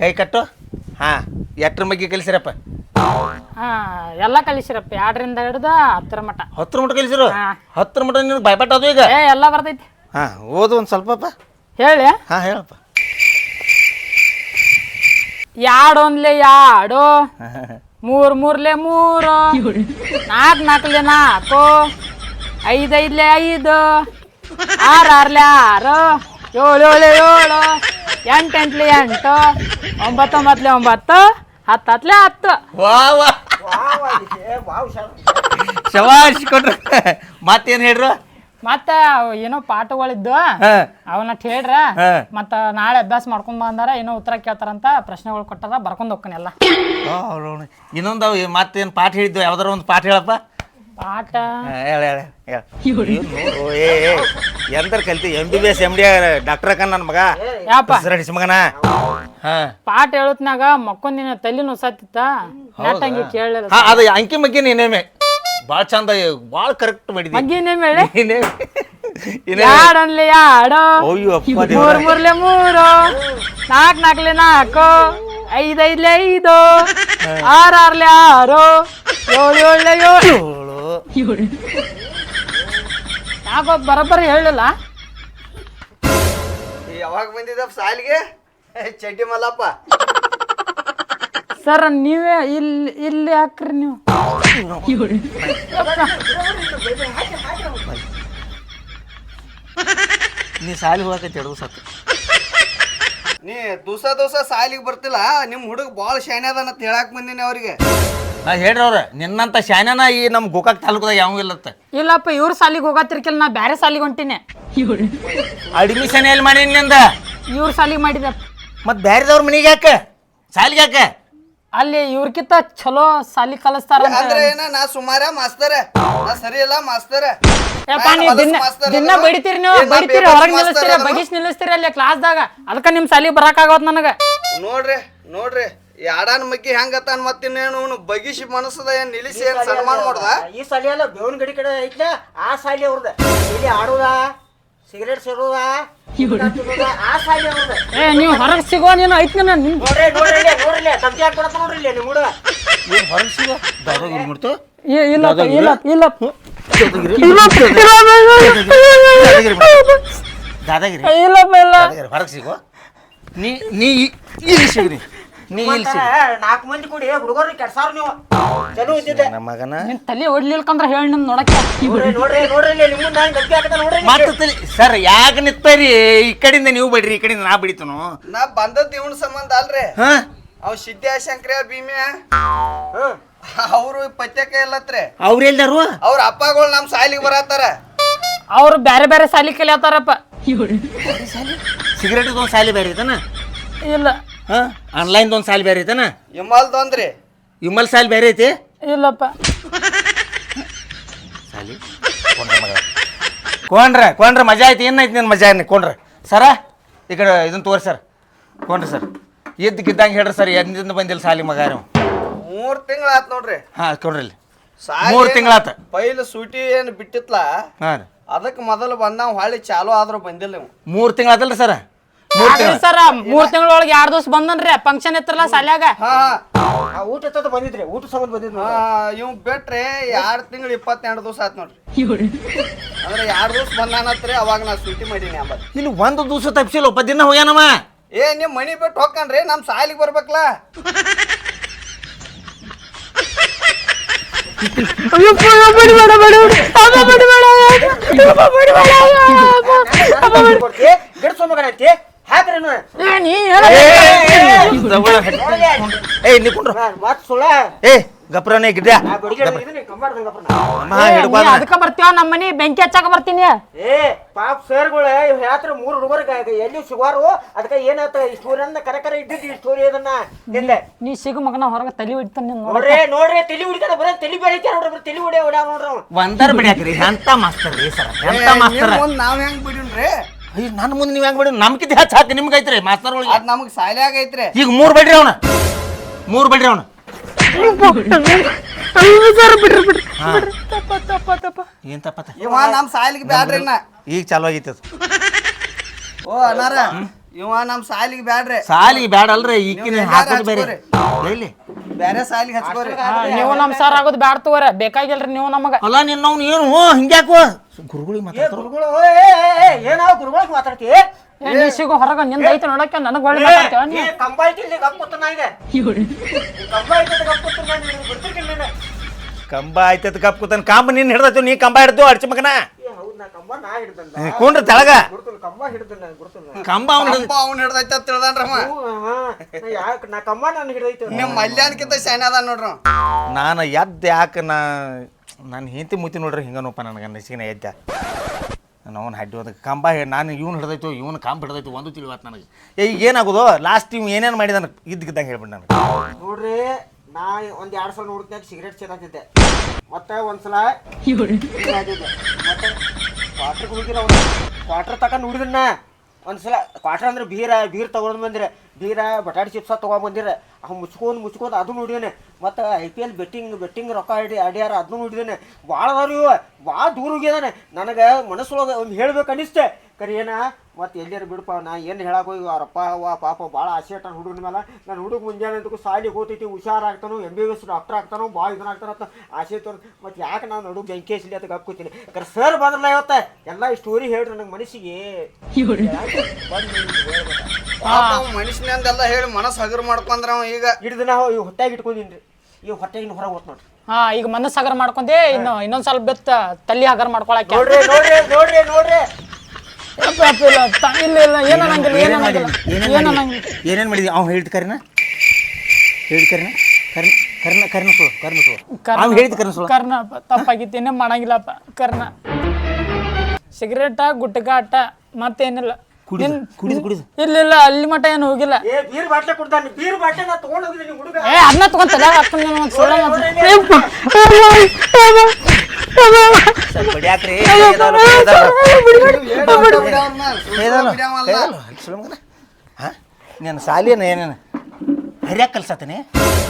ಕೈ ಕಟ್ಟು? ಹಾ ಎಟ್ರ ಬಗ್ಗೆ ಕಲಿಸಿರಪ್ಪ? ಹಾ ಎಲ್ಲ ಕಲಿಸಿರಪ್ಪ. ಎರಡರಿಂದ ಹಿಡ್ದು ಹತ್ತರ ಮಟ ಹತ್ತರ ಮಟ ಕಲಿಸಿರು? ಹಾ. ಹತ್ತರ ಮಟ ನಿನಗೆ ಭಯಪಟ್ಟ ಅದು ಈಗ? ಏ ಎಲ್ಲ ಬರ್ತೈತಿ ಹಾ ಓದು ಒಂದು ಸ್ವಲ್ಪಪ್ಪ. ಹೇಳಿ. ಹಾಂ ಹೇಳಪ್ಪ. ಯಾಡೊಂದ್ಲೆ ಯಾಡು? ಮೂರ್ ಮೂರ್ಲೆ ಮೂರು. ನಾಲ್ಕು ನಾಲ್ಕಲೆ ನಾಲ್ಕು ಐದೈದ್ಲೆ ಐದು. ಆರ್ ಆರ್ಲೆ ಆರು. ಏಳು ಏಳು ಏಳು ಎಂಟು ಎಂಟ್ಲಿ ಎಂಟು. ಒಂಬತ್ತು ಒಂಬತ್ಲೆ ಒಂಬತ್ತು. ಹತ್ತು ಹತ್ಲೆ ಹತ್ತು. ವಾ ವಾ. ಶವಾಶ್ ಕೊಟ್ರ ಮತ್ತೇನು ಹೇಳ್ರು? ಮತ್ತ ಅವ್ ಏನೋ ಪಾಠಗಳಿದ್ದು ಹಾಂ. ಅವನ್ನ ಹೇಳ್ರ. ಹಾ. ಮತ್ತ ನಾಳೆ ಅಭ್ಯಾಸ ಮಾಡ್ಕೊಂಡ್ ಬಂದಾರ ಏನೋ ಉತ್ತರ ಕೇಳ್ತಾರಂತ ಪ್ರಶ್ನೆಗಳು ಕೊಟ್ಟಾರ ಬರ್ಕೊಂಡ್ ಹೋಗ್ಕನೆಲ್ಲ ಇನ್ನೊಂದು ಅವು ಮತ್ತೇನು ಪಾಠ ಹೇಳಿದ್ದು ಯಾವ್ದಾರ ಒಂದು ಪಾಠ ಹೇಳಪ್ಪ? ಪಾಠ. ಹೇಳ ಹೇಳ ಏ ಎಂತರ ಕಲ್ತಿ M B B S M D doctor ಅಕ್ಕ ನನ್ನ ಮಗ. ಯಾಪ? ಹೆಸರಡಿಸಿ ಮಗನ. ಹಾ. ಪಾಠ ಹೇಳತ್ನಾಗ ಮಕ್ಕೊಂದಿನ ತಲೆ ಸತ್ತಿತ್ತ ನಾಟಂಗಿ ಕೇಳಲಿಲ್ಲ ಹಾ ಅದು ಅಂಕಿ ಮಗ್ಗಿ ನೀನೇಮೆ. ಭಾಳ ಚಂದ ಭಾಳ ಕರೆಕ್ಟ್ ಮಾಡಿದಿ. ಮಗ್ಗಿ ನೇಮ್ ಹೇಳಿ? ನೀನೇ ಯಾಡನ್ಲೆ ಯಾಡು ಅಯ್ಯೋ ಅಪ್ಪ ಮೂರ್ ಮೂರ್ಲೆ ಮೂರು. ನಾಲ್ಕ್ ನಾಲ್ಕಲೆ ನಾಲ್ಕು ಐದೈದ್ಲೆ ಐದು. ಆರ್ ಆರ್ಲೆ ಆರು. ಏಳು ಏಳ್ಲೆ ಏಳು. ಯಾಕೋ ಹೇಳಲ್ಲ ಹೇಳಿಲ್ಲ ಯಾವಾಗ ಬಂದಿದ್ದಪ್ಪ ಸಾಲಿಗೆ? ಚಡ್ಡಿ ಮಲ್ಲಪ್ಪ. ಸರ್ ನೀವೇ ಇಲ್ಲಿ ಇಲ್ಲಿ ಹಾಕ್ರಿ ನೀವು. ನೀ ಸಾಲಿ ಹೋಗಕತ್ತಿ ಎರಡು ಸತ್ತು ನೀ ದಿವಸ ದಿವಸ ಸಾಲಿಗೆ ಬರ್ತಿಲ್ಲ ನಿಮ್ಮ ಹುಡುಗ ಭಾಳ ಶೈನ್ಯದ ಅದಾನ ಅಂತ ಹೇಳಕ್ ಬಂದೀನಿ ಅವ್ರಿಗೆ. ನಾ ಹೇಳ್ರಿ ಅವ್ರ ನಿನ್ನಂತ ಶಾನ್ಯನ ಈ ನಮ್ಮ ಗೋಕಾಕ್ ತಾಲೂಕದಾಗ ಯಾವ ಇಲ್ಲತ್ತ. ಇಲ್ಲಪ್ಪ ಇವ್ರ ಸಾಲಿಗೆ ಹೋಗತ್ತಿರ್ಕಿಲ್ಲ ನಾ ಬ್ಯಾರೆ ಸಾಲಿಗೆ ಹೊಂಟಿನಿ. ಅಡ್ಮಿಷನ್ ಎಲ್ಲಿ ಮಾಡಿ ನಿಂದ? ಇವ್ರ ಸಾಲಿಗೆ ಮಾಡಿದ. ಮತ್ತೆ ಬ್ಯಾರೆದವ್ರ ಮನಿಗೆ ಯಾಕೆ? ಸಾಲಿಗೆ ಯಾಕೆ? ಅಲ್ಲಿ ಇವ್ರಕಿಂತ ಚಲೋ ಸಾಲಿ ಕಲಿಸ್ತಾರ ಅಂದ್ರೆ ಏನ ನಾ ಸುಮಾರ ಮಾಸ್ತರ. ನಾ ಸರಿ ಇಲ್ಲ ಮಾಸ್ತರ. ಯಪ್ಪ ನೀವು ದಿನ ದಿನ ಬಡಿತೀರಿ ನೀವು ಬಡಿತೀರಿ ಹೊರಗೆ ನಿಲ್ಲಿಸ್ತೀರಿ ಬಗಿಸ್ ನಿಲ್ಲಿಸ್ತೀರಿ ಅಲ್ಲಿ ಕ್ಲಾಸ್ದಾಗ ಅದಕ್ಕೆ ನಿಮ್ಮ ಸಾಲಿಗೆ ಆಗೋದ್ ನನಗೆ. ನೋಡ್ರಿ ನೋಡ್ರಿ. ಈ ಆಡಾನ್ ಮಗ್ಗಿ ಹೆಂಗತ್ತಾನ ಮತ್ತಿನ್ನೇನು ಅವ್ನು ಬಗಿಸಿ ಮನಸ್ಸದ ಏನ್ ನಿಲ್ಲಿಸಿ ಏನ್ ಸನ್ಮಾನ ಮಾಡ್ದ? ಈ ಸಾಲಿ ಅಲ್ಲ ಬೇವನ್ ಗಡಿ ಕಡೆ ಐತ್ಲ ಆ ಸಾಲಿ ಅವ್ರದ. ಇಲ್ಲಿ ಆಡುದ ಸಿಗರೇಟ್ ಸೇರುದ ಆ ಸಾಲಿ ಅವ್ರದ. ಏ ನೀವು ಹೊರಗೆ ಸಿಗೋ ನೀನು ಐತ್ ನಿನ್ ನೋಡ್ರಿ ನೋಡ್ರಿ ಇಲ್ಲಿ, ನೋಡ್ರಿ ಇಲ್ಲಿ, ತಮ್ಗೆ ಹಾಕ್ ಕೊಡತ್ತ ನೋಡ್ರಿ ಇಲ್ಲಿ ನಿಮ್ಮ ಹುಡುಗ ಏನು ಹೊರಗೆ ಸಿಗೋ? ದಾದಾಗ ಇಲ್ಲಿ ಮುಡ್ತು ಏ, ಇಲ್ಲಪ್ಪ ಇಲ್ಲಪ್ಪ ಇಲ್ಲಪ್ಪ ದಾದಾಗಿರಿ? ಇಲ್ಲಪ್ಪ ಇಲ್ಲ. ಹೊರಗ್ ಹೊರಗೆ ಸಿಗೋ? ನೀ ನೀ ಇಲ್ಲಿ ಸಿಗ್ರಿ. ನೀ ಇಲ್ಲಿ ನಾಲ್ಕು ಮಂದಿ ಕೂಡಿ ಹುಡುಗರು ಕೆಡ್ಸಾರ ನೀವು. ಚಲೋ ಇದ್ದಿದ್ದೆ. ನಮ್ಮ ಮಗನ. ನಿನ್ ತಲೆ ಓಡ್ಲಿಲ್ಕಂದ್ರ ಹೇಳಿ ನಿಮ್ ನೋಡಕ್ಕೆ. ನೋಡ್ರಿ ನೋಡ್ರಿ ನಿಮ್ಮ ನಾನು ಗಟ್ಟಿ ಹಾಕದ ನೋಡ್ರಿ ಮತ್ತೆ ತಲಿ ಸರ್ ಯಾಕ ನಿತ್ತರಿ ಈ ಕಡೆಯಿಂದ ನೀವು ಬಿಡ್ರಿ ಈ ಕಡೆಯಿಂದ ನಾ ಬಿಡಿತನು? ನಾ ಬಂದದ್ದು ಇವನ್ ಸಂಬಂಧ ಅಲ್ರಿ. ಹಾ? ಅವ್ ಸಿದ್ಧಾಶಂಕರ ಭೀಮ್ಯ. ಅವರು ಪತ್ಯಕ ಇಲ್ಲತ್ರೆ ಅವ್ರು ಎಲ್ಲರು ಅವ್ರ ಅಪ್ಪಗಳು ನಮ್ಮ ಸಾಲಿಗೆ ಬರತ್ತಾರ. ಅವ್ರು ಬ್ಯಾರೆ ಬ್ಯಾರೆ ಸಾಲಿ ಕಲಿಯತ್ತಾರಪ್ಪ ಸಿಗರೇಟ್ ಸಾಲಿ ಬೇರೆ ಇದನ್ನ? ಇಲ್ಲ. ಹಾ? ಆನ್ಲೈನ್ ಒಂದು ಸಾಲ ಬೇರೆ ಐತನ? ಇಮ್ಮಲ್ದೊಂದ್ರಿ ವಿಮಲ್ ಸಾಲ ಬೇರೆ ಐತಿ? ಇಲ್ಲಪ್ಪ. ಸಾಲಿ? ಕೊಂಡ್ರ ಮಗ. ಕೊಂಡ್ರ ಕೊಂಡ್ರ ಮಜಾ ಐತಿ ಏನೈತಿ ನಿನ್ನ ಮಜಾ ಏನಿ ಕೊಂಡ್ರ? ಸರ ಈ ಕಡೆ ಇದನ್ನ ತೋರಿ ಸರ್. ಕೊಂಡ್ರಿ ಸರ್. ಇದ್ದಕ್ಕಿದ್ದಂಗೆ ಹೇಳ್ರಿ ಸರ್ ಎಂದಿಂದ ಬಂದಿಲ್ಲ ಸಾಲಿ ಮಗ ನೀವು. ಮೂರ್ ತಿಂಗಳ ಆತ್ ನೋಡ್ರಿ. ಹಾಂ ಕೊಡ್ರಿ ಇಲ್ಲಿ. ಸಾಲಿ ಮೂರ್ ತಿಂಗ್ಳಾತ. ಪೈಲು ಸೂಟಿ ಏನು ಬಿಟ್ಟಿತ್ಲ? ಹಾಂ ಅದಕ್ಕೆ ಅದಕ್ ಮೊದಲು ಬಂದ ಹೊಳ್ಳಿ ಚಾಲು ಆದ್ರೂ ಬಂದಿಲ್ಲ ಇವ್ ಮೂರು ತಿಂಗಳಾತಲ್ರಿ ಸರ್. ಮೂರು ಸರ್ ಮೂರ್ ತಿಂಗಳೊಳಗೆ ಎರಡು ದಿವಸ ಬಂದನ್ರಿ? ಫಂಕ್ಷನ್ ಇತ್ರಲ್ಲ ಸಾಲ್ಯಾಗ ಹಾ ಆ ಊಟ ತದ ಬಂದಿದ್ರಿ ಊಟ ಸಂಬಂಧ ಬಂದಿದ್ರು ಇವ್ ಬಿಟ್ರೆ ಎರಡ್ ತಿಂಗಳು ಇಪ್ಪತ್ತೆರಡು ದಿವಸ ಆತ್ ನೋಡ್ರಿ. ಅಂದ್ರೆ ಎರಡ್ ದಿವಸ ಬಂದಾನತ್ರಿ ಅವಾಗ ನಾ ಸೂಟಿ ಮಾಡೀನಿ ಅಂಬದ್. ಇಲ್ಲಿ ಒಂದು ದಿವಸ ತಪ್ಸಿಲ್ಲ ಒಬ್ಬ ದಿನ ಹೋಗ್ಯಾನವ. ಏ ನಿಮ್ ಮನಿ ಬಿಟ್ಟು ಹೋಗ್ಕನ್ರಿ ನಮ್ ಸಾಲಿಗೆ ಬರ್ಬೇಕಲ್ಲ ಗಿಡ ಮಗನ ಐತಿ ಹಾಕ್ರಿ ಏ, ನೀ ಕುಂಡ್ರ. ಮತ್ ಸುಳ ಏ ಗಪ್ರನೇ ಗಿಡ್ಡ. ಆ ಬಡಿಗೆ ಇದನ್ನ ಕಂಬಾರ್ದಂಗ ಅಪ್ಪ. ಅಮ್ಮ ಹಿಡ್ಕೊಂಡ ಅದಕ್ಕ ಬರ್ತೀವ ನಮ್ಮ ಮನಿ ಬೆಂಕಿ ಹಚ್ಚಾಕ ಬರ್ತೀನಿ. ಏ ಪಾಪ ಸರ್ಗಳು ಹೇಳ್ತಾರ ಮೂರು ಹುಡುಗರಿಗೆ ಎಲ್ಲಿ ಸಿಗುವಾರು ಅದಕ್ಕೆ ಏನಾಯ್ತು? ಈ ಸ್ಟೋರಿ ಅಂದ ಕರೆ ಕರೆ ಇದ್ದಿದ್ದು ಈ ಸ್ಟೋರಿ ಅದನ್ನ. ನಿಂದೆ ನೀ ಸಿಗು ಮಗನ ಹೊರಗೆ ತಲೆ ಹೊಡಿತಾನೆ ನೋಡ. ನೋಡ್ರಿ ನೋಡ್ರಿ ತಲಿ ಹುಡಿತಾರ ಬರೀ ತಲಿ ಬೆಳಿತಾರ ನೋಡ್ರಿ ಬರೀ ತಲಿ ಹೊಡಿಯ ಹೊಡ್ಯಾವ ನೋಡ್ರಿ ಒಂದರ ಬಿಡ್ಯಾಕ್ರಿ ಎಂತ ಮಾಸ್ತರ್ ರೀ ಸರ್ ಎಂತ ಮಾಸ್ತರ್? ಮುಂದ್ ನಾವ್ ಹೆಂಗ್ ಬಿಡಿನ್ರಿ? ಅಯ್ಯ ನನ್ನ ಮುಂದೆ ನೀವು ಹೆಂಗ್ ಬಿಡಿ? ನಮ್ಕಿಂತ ಹೆಚ್ಚು ಹಾಕಿ ನಿಮ್ಗೆ ಐತ್ರಿ ಮಾಸ್ತರ್ ಒಳಗೆ. ಅದ್ ನಮಗ್ ಸಾಲ್ಯಾಗ ಐತ್ರಿ ಈಗ ಮೂರು ಬಡ್ರಿ ಅವನ. ಮೂರು ಬಡ್ರಿ ಅವನು. ತಪ್ಪ ತಪ್ಪ ತಪ್ಪ ಏನ್ ತಪ್ಪತ್ತ ಇವ ನಮ್ ಸಾಲಿಗೆ ಬ್ಯಾಡ್ರಿ ಇನ್ನ. ಈಗ ಚಾಲು ಆಗೈತೆ ಅದು. ಓ ಅನಾರ ಇವ ನಮ್ ಸಾಲಿಗೆ ಬ್ಯಾಡ್ರಿ. ಸಾಲಿಗೆ ಬ್ಯಾಡಲ್ರಿ ಈಕಿನ ಹಾಕಿ ಹಾಕೋದು ಬೇರೆ. ಎಲ್ಲಿ ಬ್ಯಾರೆ ಸಾಲಿಗೆ ಹಚ್ಕೋರಿ. ಹಾ, ನೀವು ನಮ್ ಸರ್ ಆಗೋದು ಬ್ಯಾಡ ತಗೋರ. ಬೇಕಾಗಿಲ್ರಿ ನೀವು ನಮಗ. ಅಲ್ಲ ನಿನ್ನ ಅವ್ನು ಏನು? ಹಿಂಗ್ಯಾಕೋ ಗುರುಗಳಿಗೆ ಮಾತಾಡ್ತಾರ? ಗುರುಗಳು ಏನಾವ್ ಗುರುಗಳಿಗೆ ಮಾತಾಡ್ತಿ? ಏ, ನೀ ಸಿಗೋ ಹೊರಗ ನಿಂದ ಐತೆ ನೋಡಕ್ಕೆ ನನಗೆ ಒಳ್ಳೆ ಮಾತಾಡ್ತೀವ ನೀ? ಕಂಬ ಐತಿ ಇಲ್ಲಿ ಗಪ್ ಕೂತ ನಂಗೆ ಕಂಬ ಆಯ್ತದ ಕಪ್ ಕೂತನ್. ಕಾಂಬ ನಿನ್ನ ಹಿಡ್ದೈತು ನೀ ಕಂಬ ಹಿಡ್ದು ಅಡ್ಚಿ ಮಗನ. ಕಂಬ ಕುಂಡ್ರ ತೆಳಗ. ಕಂಬ ಕಂಬ ಅವ್ನ ಹಿಡ್ದು ಕಂಬ ಅವ್ನು ಹಿಡ್ದೈತೆ ಅಂತ ತಿಳ್ದಾನ್ರಮ್ಮ. ಯಾಕೆ ನಾ ಕಂಬ ನಾನು ಹಿಡ್ದೈತೆ. ನಿಮ್ ಮಲ್ಯಾನ್ಕಿಂತ ಶಾನೆ ಅದ ನೋಡ್ರಿ ಅವ. ನಾನು ಎದ್ದು ಯಾಕೆ ನಾ ನಾನು ಹಿಂತಿ ಮುತ್ತಿ ನೋಡ್ರಿ ಹಿಂಗನಪ್ಪ ನನಗೆ ನಸಿಗಿನ ಎದ್ದ. ನಾನು ಅವ್ನು ಹಡ್ಡಿ ಹೋದ ಕಂಬ ಹಿ- ನಾನು ಇವ್ನು ಹಿಡ್ದೈತು ಇವನು ಕಂಬ ಹಿಡ್ದೈತು ಒಂದು ತಿಳಿವತ್ತು ನನಗೆ. ಏ ಈಗ ಏನಾಗೋದು ಲಾಸ್ಟ್ ಇವ್ ಏನೇನು ಮಾಡಿದಾನ? ಇದ್ದಕ್ಕಿದ್ದಂಗೆ ಹೇಳ್ಬಿಟ್ಟು ನನಗೆ. ನೋಡ್ರಿ ನಾ ಒಂದ್ ಎರಡ್ ಸಲ ನೋಡಿದ್ನಾಗ ಸಿಗರೇಟ್ ಸೇದಾತಿದ್ದೆ ಮತ್ತೆ ಒಂದ್ಸಲ ಹಿಂಗಾಗಿದ್ದೆ. ಮತ್ತೆ ಕ್ವಾರ್ಟರ್ ಹೋಗಿರ ಅವ್ರು ಕ್ವಾರ್ಟರ್ ತಕ ನೋಡಿದ್ನ. ಒಂದ್ಸಲ ಕ್ವಾರ್ಟರ್ ಅಂದ್ರೆ ಬೀರ ಬೀರ್ ತಗೊಂಡ್ ಬಂದಿರ. ಬೀರ ಬಟಾಟಿ ಚಿಪ್ಸ ತಗೊಂಡ್ ಬಂದಿರ. ಅವ್ ಮುಚ್ಕೊಂಡ್ ಮುಚ್ಕೊಂಡ್ ಅದು ನೋಡಿದೇನೆ. ಮತ್ತೆ I P L betting betting ರೊಕ್ಕ ಆಡಿ, ಆಡ್ಯಾರ ಅದನ್ನು ನೋಡಿದೇನೆ. ಭಾಳ ಅದಾರ ಇವ. ಭಾಳ ದೂರ ಹೋಗಿದಾನೆ ನನಗೆ ಮನಸ್ಸೊಳಗೆ ಒಂದು ಹೇಳ್ಬೇಕು ಅನಿಸ್ತೆ. ಕರಿ ಏನ ಮತ್ತೆ ಎಲ್ಲಾರು ಬಿಡಪ್ಪ? ನಾ ಏನು ಹೇಳಕ್ ಹೋಗಿ? ಅವ್ರಪ್ಪ ಅವ್ವ ಪಾಪ ಭಾಳ ಆಸೆ ಇಟ್ಟಾನ ಹುಡುಗನ ಮೇಲೆ ನನ್ನ ಹುಡುಗ ಮುಂಜಾನೆ ಸಾಲಿ ಸಾಲಿಗೆ ಹೋಗ್ತೈತಿ ಹುಷಾರಾಗ್ತಾನು M B B S doctor ಆಗ್ತಾನೋ ಭಾಳ ಇದನ್ನಾಗ್ತಾನಂತ ಆಸೆ ತೋರ್ ಮತ್ತೆ ಯಾಕೆ ನಾನು ನಡುಗ್ ಬೆಂಕಿ ಹಚ್ಚಲಿ ಅಂತ ಗಪ್ ಕರೆ ಯಾಕಂದ್ರೆ ಸರ್ ಬಂದ್ರಲ್ಲ ಇವತ್ತ? ಎಲ್ಲ ಈ ಸ್ಟೋರಿ ಹೇಳ್ರಿ ನನಗೆ ಮನಸ್ಸಿಗೆ. ಅವ ಮನುಷ್ಯನಂದೆಲ್ಲ ಹೇಳಿ ಮನಸ್ಸು ಹಗರ್ ಮಾಡ್ಕೊಂಡ್ರ ಅವ ಈಗ. ಹಿಡಿದು ನಾವು ಈ ಹೊಟ್ಟೆಗೆ ಇಟ್ಕೊಂಡಿನ್ರಿ. ಈಗ ಹೊಟ್ಟೆಗೆ ಇನ್ನು ಹೊರಗೆ ಹೋತ್ ನೋಡ್ರಿ. ಹಾ ಈಗ ಮನಸ್ಸು ಹಗರ ಮಾಡ್ಕೊಂಡೆ ಇನ್ನು ಇನ್ನೊಂದ್ ಸ್ವಲ್ಪ ಬೆತ್ತ ತಲ್ಲಿ ಹಗರ ಮಾಡ್ಕೊಳಕ್ಕೆ. ನೋಡ್ರಿ ನೋಡ್ರಿ ನೋಡ್ರಿ ನೋಡ್ರಿ. ಯಪ್ಪ, ಯಪ್ಪ, ಇಲ್ಲ ತ- ಇಲ್ಲ ಇಲ್ಲ ಏನ್ ಅನ್ನಂಗಿಲ್ಲ ಏನ್ ಅನ್ನಂಗಿಲ್ಲ ಏನ್ ಅನ್ನಂಗಿಲ್ಲ ಏನೇನು ಮಾಡಿದ್ವಿ ಅವ್ನು ಹೇಳ್ದ ಕರಿನ? ಹೇಳ್ದ ಕರಿನ? ಕರ್ನ ಕರ್ನ ಕರ್ನ ಸುಳು ಕರ್ನ ಸುಳು. ಅವ್ನು ಹೇಳಿದ ಕರ್ನ ಸುಳು. ಕರ್ನ ತಪ್ಪಾಗಿತ್ತು ಏನೇ ಮಾಡಂಗಿಲ್ಲಪ್ಪ. ಕರ್ನ. ಸಿಗರೇಟ ಗುಟ್ಕ ಅಟ್ಟ ಮತ್ತೇನಿಲ್ಲ. ಕುಡಿದು ನಿನ್- ಕುಡಿದು ಕುಡಿದು ಇಲ್ಲ ಇಲ್ಲ ಅಲ್ಲಿ ಮಟ ಏನು ಹೋಗಿಲ್ಲ ಏ ಬೀರ್ ಬಾಟ್ಲೆ ಕೊಡ್ತಾನೆ ಬೀರ್ ಬಾಟ್ಲೆ ನಾ ತಗೊಂಡ್ ಹೋಗಿದ್ದೀನಿ ಹುಡುಗ ಏ ಅದನ್ನ ನೀನು ಒಂದು ಸುಳ್ಳ ಬಡಿಯಾಕ್ರಿ ಹಾಂ ನೀನು ಸಾಲಿನ ಏನೇನು ಹರಿಯಾಕ ಕಲ್ಸತ್ತೀನಿ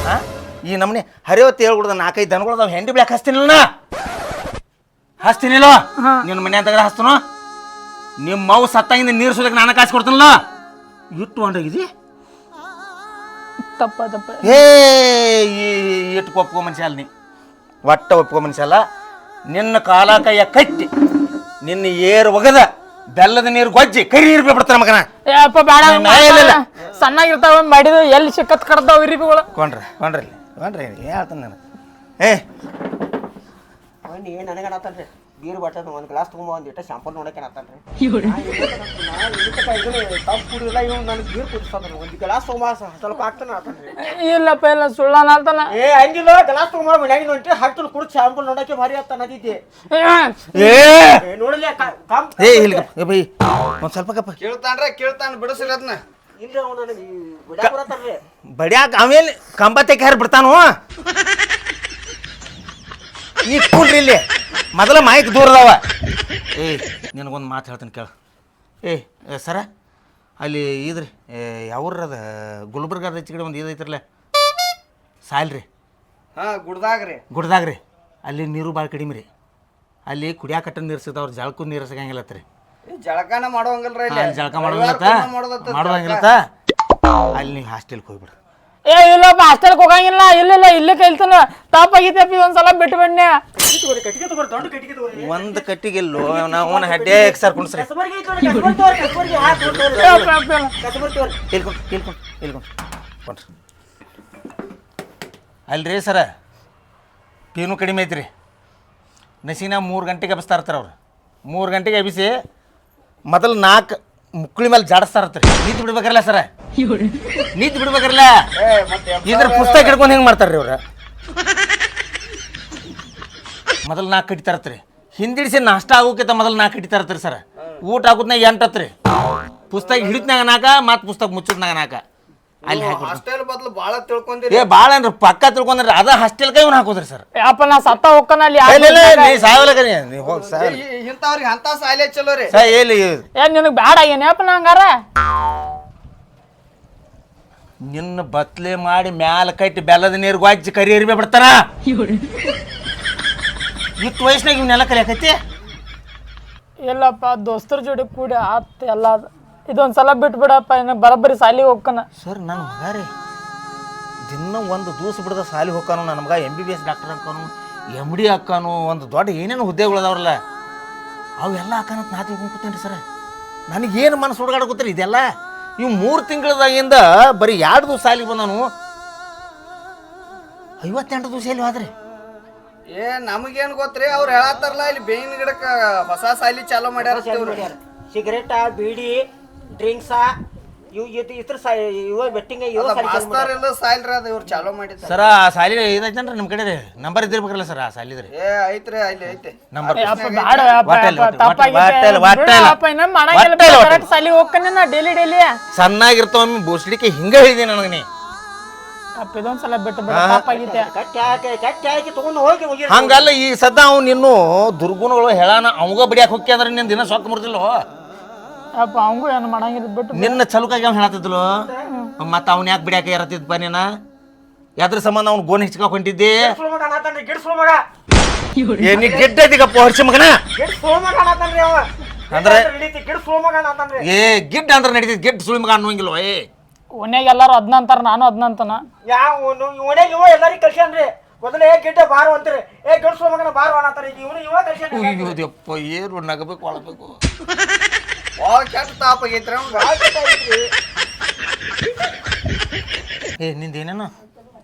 ಹಾಂ ಈ ನಮ್ಮನೆ ಹರಿಯೋತ್ ಹೇಳ್ಬಿಡ್ದ ನಾಲ್ಕೈದು ದನಗಳು ಹೆಂಡಿ ಬಿಡಕ್ಕೆ ಹಚ್ತೀನಿಲ್ಲ ನಾ ಹಚ್ತೀನಿಲ್ಲ ನಿನ್ನ ಮನೆ ಅಂತ ಹಚ್ತನು ನಿಮ್ಮ ಮಾವು ಸತ್ತಾಗಿಂದ ನೀರು ಸುದಕ್ಕೆ ನಾನು ಕಾಸು ಕೊಡ್ತೀನಲ್ಲ? ಇಟ್ಟು ಹೊಂಡೋಗಿದಿ ತಪ್ಪ ತಪ್ಪ. ಏ ಇಟ್ಟು ಒಪ್ಕೊ ಮನುಷ್ಯ ಅಲ್ಲ ನೀ. ಒಟ್ಟ ಒಪ್ಕೊ ಮನುಷ್ಯ ಅಲ್ಲ. ನಿನ್ನ ಕಾಲ ಕೈಯ ಕಟ್ಟಿ ನಿನ್ನ ಏರು ಒಗದ ಬೆಲ್ಲದ ನೀರು ಗೊಜ್ಜಿ ಕರಿ ನೀರು ಬಿಡ್ತಾರ ಮಗನ. ಏ ಅಪ್ಪ ಬೇಡ ಇಲ್ಲ. ಸಣ್ಣಾಗಿರ್ತಾವ ಮಾಡಿದ ಎಲ್ಲಿ ಸಿಕ್ಕತ್ ಕಡ್ದಾವ ಇರಿಬಿಗಳು ಕೊಂಡ್ರಿ ಕೊಂಡ್ರಿ ಕೊಂಡ್ರಿ ಹೇಳ್ತಾನೆ ನಾನು. ಏ. ಅವನ್ ಏನ್ ಬೀರ್ ಬಾಟಲ್ ಒಂದು ಗ್ಲಾಸ್ ತುಂಬ ಒಂದ್ ಇಟ್ಟ ಶಾಂಪಲ್ ನೋಡಕ್ಕೆ ನತ್ತನ್ರಿ ತಂಪು ಕುಡಿದಿಲ್ಲ ಇವ್ ನನಗೆ ಬೀರ್ ಕುಡಿಸ್ತಾನ ಒಂದ್ ಗ್ಲಾಸ್ ತಗೊಂಬ ಸ್ವಲ್ಪ ಹಾಕ್ತಾನ ಆತನ್ರಿ. ಇಲ್ಲಪ್ಪ ಇಲ್ಲ ಸುಳ್ಳ ನಾಲ್ತನ ಏ ಹಂಗಿಲ್ಲ ಗ್ಲಾಸ್ ತಗೊಂಬ ಮನ್ಯಾಗ ನೋಡಿ ಹತ್ತು ಕುಡ್ ಶಾಂಪಲ್ ನೋಡಕ್ಕೆ ಭಾರಿ ಏ ಏ. ನೋಡಲಿ ಕಂಪ್ ಏ ಇಲ್ಲಿ ಏ ಬೈ ಒಂದು ಸ್ವಲ್ಪ ಕಪ್ಪ. ಕೇಳ್ತಾನ್ರ ಕೇಳ್ತಾನ ಬಿಡಿಸ್ರಿ ಅದನ್ನ ಇಲ್ರಿ ಅವ್ ನನಗೆ ಬಿಡಾಕ್ ಬರತ್ತಾರ್ರಿ ಬಡ್ಯಾಕ ಆಮೇಲೆ ಕಂಬತ್ತೆ ಕ್ಯಾರ ಬಿಡ್ತಾನು? ಈ ಕೂಡ್ರಿ ಇಲ್ಲಿ. ಮೊದಲ ಮಾಹಿತಿ ದೂರ ಅದಾವ. ಏ ನಿನಗೊಂದು ಮಾತು ಹೇಳ್ತೀನಿ ಕೇಳ. ಏ ಸರ ಅಲ್ಲಿ ಇದ್ರಿ. ಯಾವ್ರದ ಗುಲ್ಬರ್ಗದ ಹೆಚ್ಚು ಕಡೆ ಒಂದು ಇದೈತ್ರಲ್ಲ ಸಾಲ್ರಿ ಹಾ ಗುಡ್ದಾಗ್ರಿ. ಗುಡ್ದಾಗ ರೀ ಅಲ್ಲಿ ನೀರು ಭಾಳ ಕಡಿಮೆ ರೀ. ಅಲ್ಲಿ ಕುಡಿಯಾಕಟ್ಟ ನೀರು ಸಿಗ್ತಾವ್ರಿ ಜಳಕ್ಕೂ ನೀರು ಸಿಗಂಗಿಲ್ಲತ್ರಿ. ಈ ಜಳಕಾನ ಮಾಡೋಂಗಿಲ್ಲ ಜಳಕ ಮಾಡೋದತ್ತ ಮಾಡೋದಂಗಿಲ್ಲತ್ತ ಅಲ್ಲಿ ನೀವು ಹಾಸ್ಟೆಲ್ಗೆ ಹೋಗ್ಬಿಡ್ರಿ. ಏ ಇಲ್ಲಪ್ಪ ಹಾಸ್ಟೆಲ್ಗೆ ಹೋಗಂಗಿಲ್ಲ. ಇಲ್ಲ ಇಲ್ಲ ಇಲ್ಲೇ ಕಲ್ತಾನ. ತಪ್ಪಾಗಿತ್ತಪ್ಪಿ ಒಂದ್ಸಲ ಬಿಟ್ಟು ಬನ್ನಿ. ಒಂದ್ ಕಟ್ಟಿಗೆ ಎಲ್ಲೋ ನಾವು ಹಡ್ಡೆ ಸರ್ ಕುಣಿಸ್ರಿ. ಇಲ್ಕೊಂಡು ಇಲ್ಕೊಂಡು ಇಲ್ಕೊಂಡು ಕೊಂಡ್ರಿ ಅಲ್ರಿ ಸರ ಪೀನು ಕಡಿಮೆ ಐತ್ರಿ. ನಸಿನ ಮೂರು ಗಂಟೆಗೆ ಎಬ್ಸ್ತಾ ಇರ್ತಾರೆ ಅವ್ರು. ಮೂರು ಗಂಟೆಗೆ ಎಬ್ಬಿಸಿ ಮೊದಲು ನಾಲ್ಕು ಮುಕ್ಕಳಿ ಮೇಲೆ ಜಾಡಿಸ್ತಾ ನಿಂತು ಬಿಡ್ಬೇಕಲ್ಲ ಸರ? ನಿಂತು ಬಿಡ್ಬೇಕಲ್ಲ ಇದ್ರ ಪುಸ್ತಕ ಹಿಡ್ಕೊಂಡು ಹೆಂಗೆ ಮಾಡ್ತಾರ್ರಿ ಅವ್ರ ಮೊದಲು ನಾಲ್ಕು ಕಟ್ಟಿತಾ ಇರ್ತಾರೆ ಹಿಂದಿಡಿಸಿ ನಾಷ್ಟ ಆಗೋಕ್ಕಿಂತ ಮೊದಲು ನಾಲ್ಕು ಕಟ್ಟಿತಾ ಇರ್ತಾರೆ ಸರ್. ಊಟ ಆಗೋದ್ನಾಗ ಎಂಟತ್ರಿ. ಪುಸ್ತಕ ಹಿಡಿದ್ನಾಗ ನಾಕ, ಮತ್ತು ಪುಸ್ತಕ ಮುಚ್ಚಿದ್ನಾಗ ನಾಕ. ಅಲ್ಲಿ ಹಾಕಿ ಹಾಸ್ಟೆಲ್ ಬದ್ಲು ಬಾಳ ತಿಳ್ಕೊಂದಿರಿ ಏ ಭಾಳ ಅನ್ರಿ ಪಕ್ಕ ತಿಳ್ಕೊಂಡ್ರಿ ಅದ ಹಾಸ್ಟೆಲ್ಗೆ ಇವ್ನು ಹಾಕೋದ್ರಿ ಸರ್. ಅಪ್ಪ ನಾ ಸತ್ತ ಹೋಗ್ಕನ ಅಲ್ಲಿ ಇಲ್ಲ ನೀ ನೀ ಹೋಗಿ ಇಂಥವ್ರಿಗೆ ಅಂತ ಸಾಲೆ ಚಲೋ ರೀ. ಸಾ ಎಲ್ಲಿ ಏ. ನಿನಗೆ ಬ್ಯಾಡ ಏನಪ್ಪ ನಂಗಾರ ನಿನ್ನ ಬತ್ಲೆ ಮಾಡಿ ಮ್ಯಾಲ ಕಟ್ಟಿ ಬೆಲ್ಲದ ನೀರು ಗೊಜ್ಜಿ ಕರಿ ಎರಿಬೇ ಬಿಡ್ತಾನ ಇತ್ ವಯಸ್ಸಿನಾಗ ಇವ್ನೆಲ್ಲ ಕಲಿಯಾಕೈತಿ ಇಲ್ಲಪ್ಪ ದೋಸ್ತರ ಜೋಡಿ ಕೂಡಿ ಆತ್ ಎಲ್ಲ. ಅದ ಇದೊಂದ್ಸಲ ಬಿಟ್ಬಿಡಪ್ಪ ಇನ್ನು ಬರೋಬ್ಬರಿ ಸಾಲಿಗೆ ಹೋಗ್ಕನ. ಸರ್ ನಾನು ಮಗ ರೀ. ದಿನ ಒಂದು ದೂಸ ಬಿಡದ ಸಾಲಿ ಹೋಗ್ಕಾನು ನನ್ನ ಮಗ M B B S doctor ಹಾಕಾನು M D ಹಾಕಾನು ಒಂದು ದೊಡ್ಡ ಏನೇನು ಹುದ್ದೆಗಳು ಅದಾವ್ರಲ್ಲ ಅವೆಲ್ಲ ಹಾಕಾನಂತ ನಾ ತಿಳ್ಕೊಂಡು ಕೂತೇನೆ ಸರ್. ನನಗೇನು ಮನಸ್ಸು ಹುಡುಗಾಡಕತ್ತೀರಿ ಇದೆಲ್ಲ? ಇವು ಮೂರು ತಿಂಗಳದಾಗಿಂದ ಬರೀ ಎರಡು ದಿವಸ ಸಾಲಿಗೆ ಬಂದಾನು. ಐವತ್ತೆಂಟು ದಿವಸ ಎಲ್ಲಿ ಹೋದ್ರಿ ಏ ನಮಗೇನು ಗೊತ್ತ್ರಿ ಅವ್ರು ಹೇಳತ್ತಾರಲ್ಲ ಇಲ್ಲಿ ಬೇವಿನ ಗಿಡಕ್ಕೆ ಹೊಸ ಸಾಲಿ ಚಾಲೂ ಮಾಡ್ಯಾರ. ಸಿಗರೇಟ ಬೀಡಿ ಡ್ರಿಂಕ್ಸ ಇವು ಇದು ಇದ್ರ ಸ ಇವ ಬೆಟ್ಟಿಂಗ್ ಇವ ಅದ ಮಾಸ್ತರ್ ಎಲ್ಲ ಸಾಯ್ಲ್ರಿ ಅದು ಇವ್ರು ಚಾಲೂ ಮಾಡಿದ್ದಾರೆ. ಸರ ಆ ಸಾಲಿ ಇದೈತೇನ್ರಿ ನಿಮ್ಮ ಕಡೆ ರೀ ನಂಬರ್ ಇದ್ದಿರ್ಬೇಕಲ್ಲ ಸರ್ ಆ ಸಾಲಿದ್ರಿ. ಏ ಐತ್ರಿ ಅಲ್ಲಿ ಐತೆ. ನಂಬರ್ ಅಪ್ಪ ಬ್ಯಾಡ ಅಪ್ಪ, ವಾಟೆಲ್, ಅಪ್ಪ, ವಾಟೆಲ್, ತಪ್ಪಾಗೈತೆ. ವಾಟೆಲ್, ವಾಟೆಲ್. ಬಿಡು ಅಪ್ಪ, ಇನ್ನೇನ್ ಮಾಡಂಗಿಲ್ಲ. ವಾಟೆಲ್, ಬಿಡು, ವಾಟೆಲ್. correct ಸಾಲಿಗ್ ಹೋಗ್ಕನೆ ನಾ ಡೈಲಿ ಡೈಲಿ ಸಣ್ಣಾಗಿರ್ತಾವ ಬೋಸ್ಲಿಕ್ಕೆ ಹಿಂಗ ಹೇಳಿದೆ ನನಗೆ ನೀ. ಅಪ್ಪ ಇದೊಂದ್ಸಲ ಬಿಟ್ಟು ಬಿಡ ತಪ್ಪಾಗೈತೆ ಕಟ್ಟಿ ಹಾಕಿ ಕಟ್ಟಿ ಹಾಕಿ ತಗೊಂಡು ಹೋಗಿ ಹೋಗಿ. ಹಂಗಲ್ಲ ಈ ಸದ್ದ ಅವ್ನು ಇನ್ನೂ ದುರ್ಗುಣಗಳು ಹೇಳಾನ ಅವಂಗ ಬಡಿಯಾಕ ಹೊಕ್ಕಿ ಅಂದ್ರೆ ನಿನ್ನ ದಿನ ಸೊಕ್ಕ ಮುರ್ದಿಲ್ಲೋ. ಅವಂಗೂ ಏನು ಮಾಡಂಗಿಲ್ಲ ಬಿಟ್ಟು ನಿನ್ನ ಚಲುಕಾಗಿ ಅವ್ನು ಹೇಳತ್ತಿದ್ಲು? ಮತ್ತೆ ಅವ್ನು ಯಾಕೆ ಬಿಡ್ಯಾಕ ಇರತ್ತಿದ್ಪ ನೀನ? ಯಾದ್ರ ಸಂಬಂಧ ಅವ್ನು ಗೋನ್ ಹಿಚ್ಕಾಕ್ ಹೊಂಟಿದ್ದಿ? ಗಿಡ ಏ ನೀ ಗೆಡ್ಡ ಐತಿಗಪ್ಪ ಹರ್ಷಿ ಮಗನ? ಗಿಡ ಅಂದ್ರೆ? ಗಿಡ ಏ ಗಿಡ್ಡ ಅಂದ್ರೆ ನಡೀತೈತಿ ಗಿಡ್ಡ ಸುಳಿ ಮಗ ಅನ್ನೋಂಗಿಲ್ವ ಏ? ಓನ್ಯಾಗ ಎಲ್ಲಾರು ಅದ್ನ ಅಂತಾರ ನಾನು ಅದ್ನ ಯಾ ಯಾವ ಇವನೇ ಇವ ಎಲ್ಲರಿಗೂ ಕಳ್ಸ್ಯಾನ್ರಿ ಮೊದಲೇ ಏ ಗಿಡ್ಡ ಬಾರು ಅಂತಾರೆ. ಏ ಗಿಡ್ ಸುಳ್ಳು ಮಗನ ಬಾರು ಅನ್ನತಾರ ಇವನು ಇವ ಕಳ್ಸ್ಯಾನ್ರಿ ಅಯ್ಯೋ ಯಪ್ಪ ಏನು ನಗಬೇಕು ಒಳಬೇಕು ಭಾಳ ಕೆಟ್ಟ ತಾಪ ಆಗೈತ್ರಿ ಅವ್ನ್ಗ. ಏ ನಿಂದ ಏನೇನು?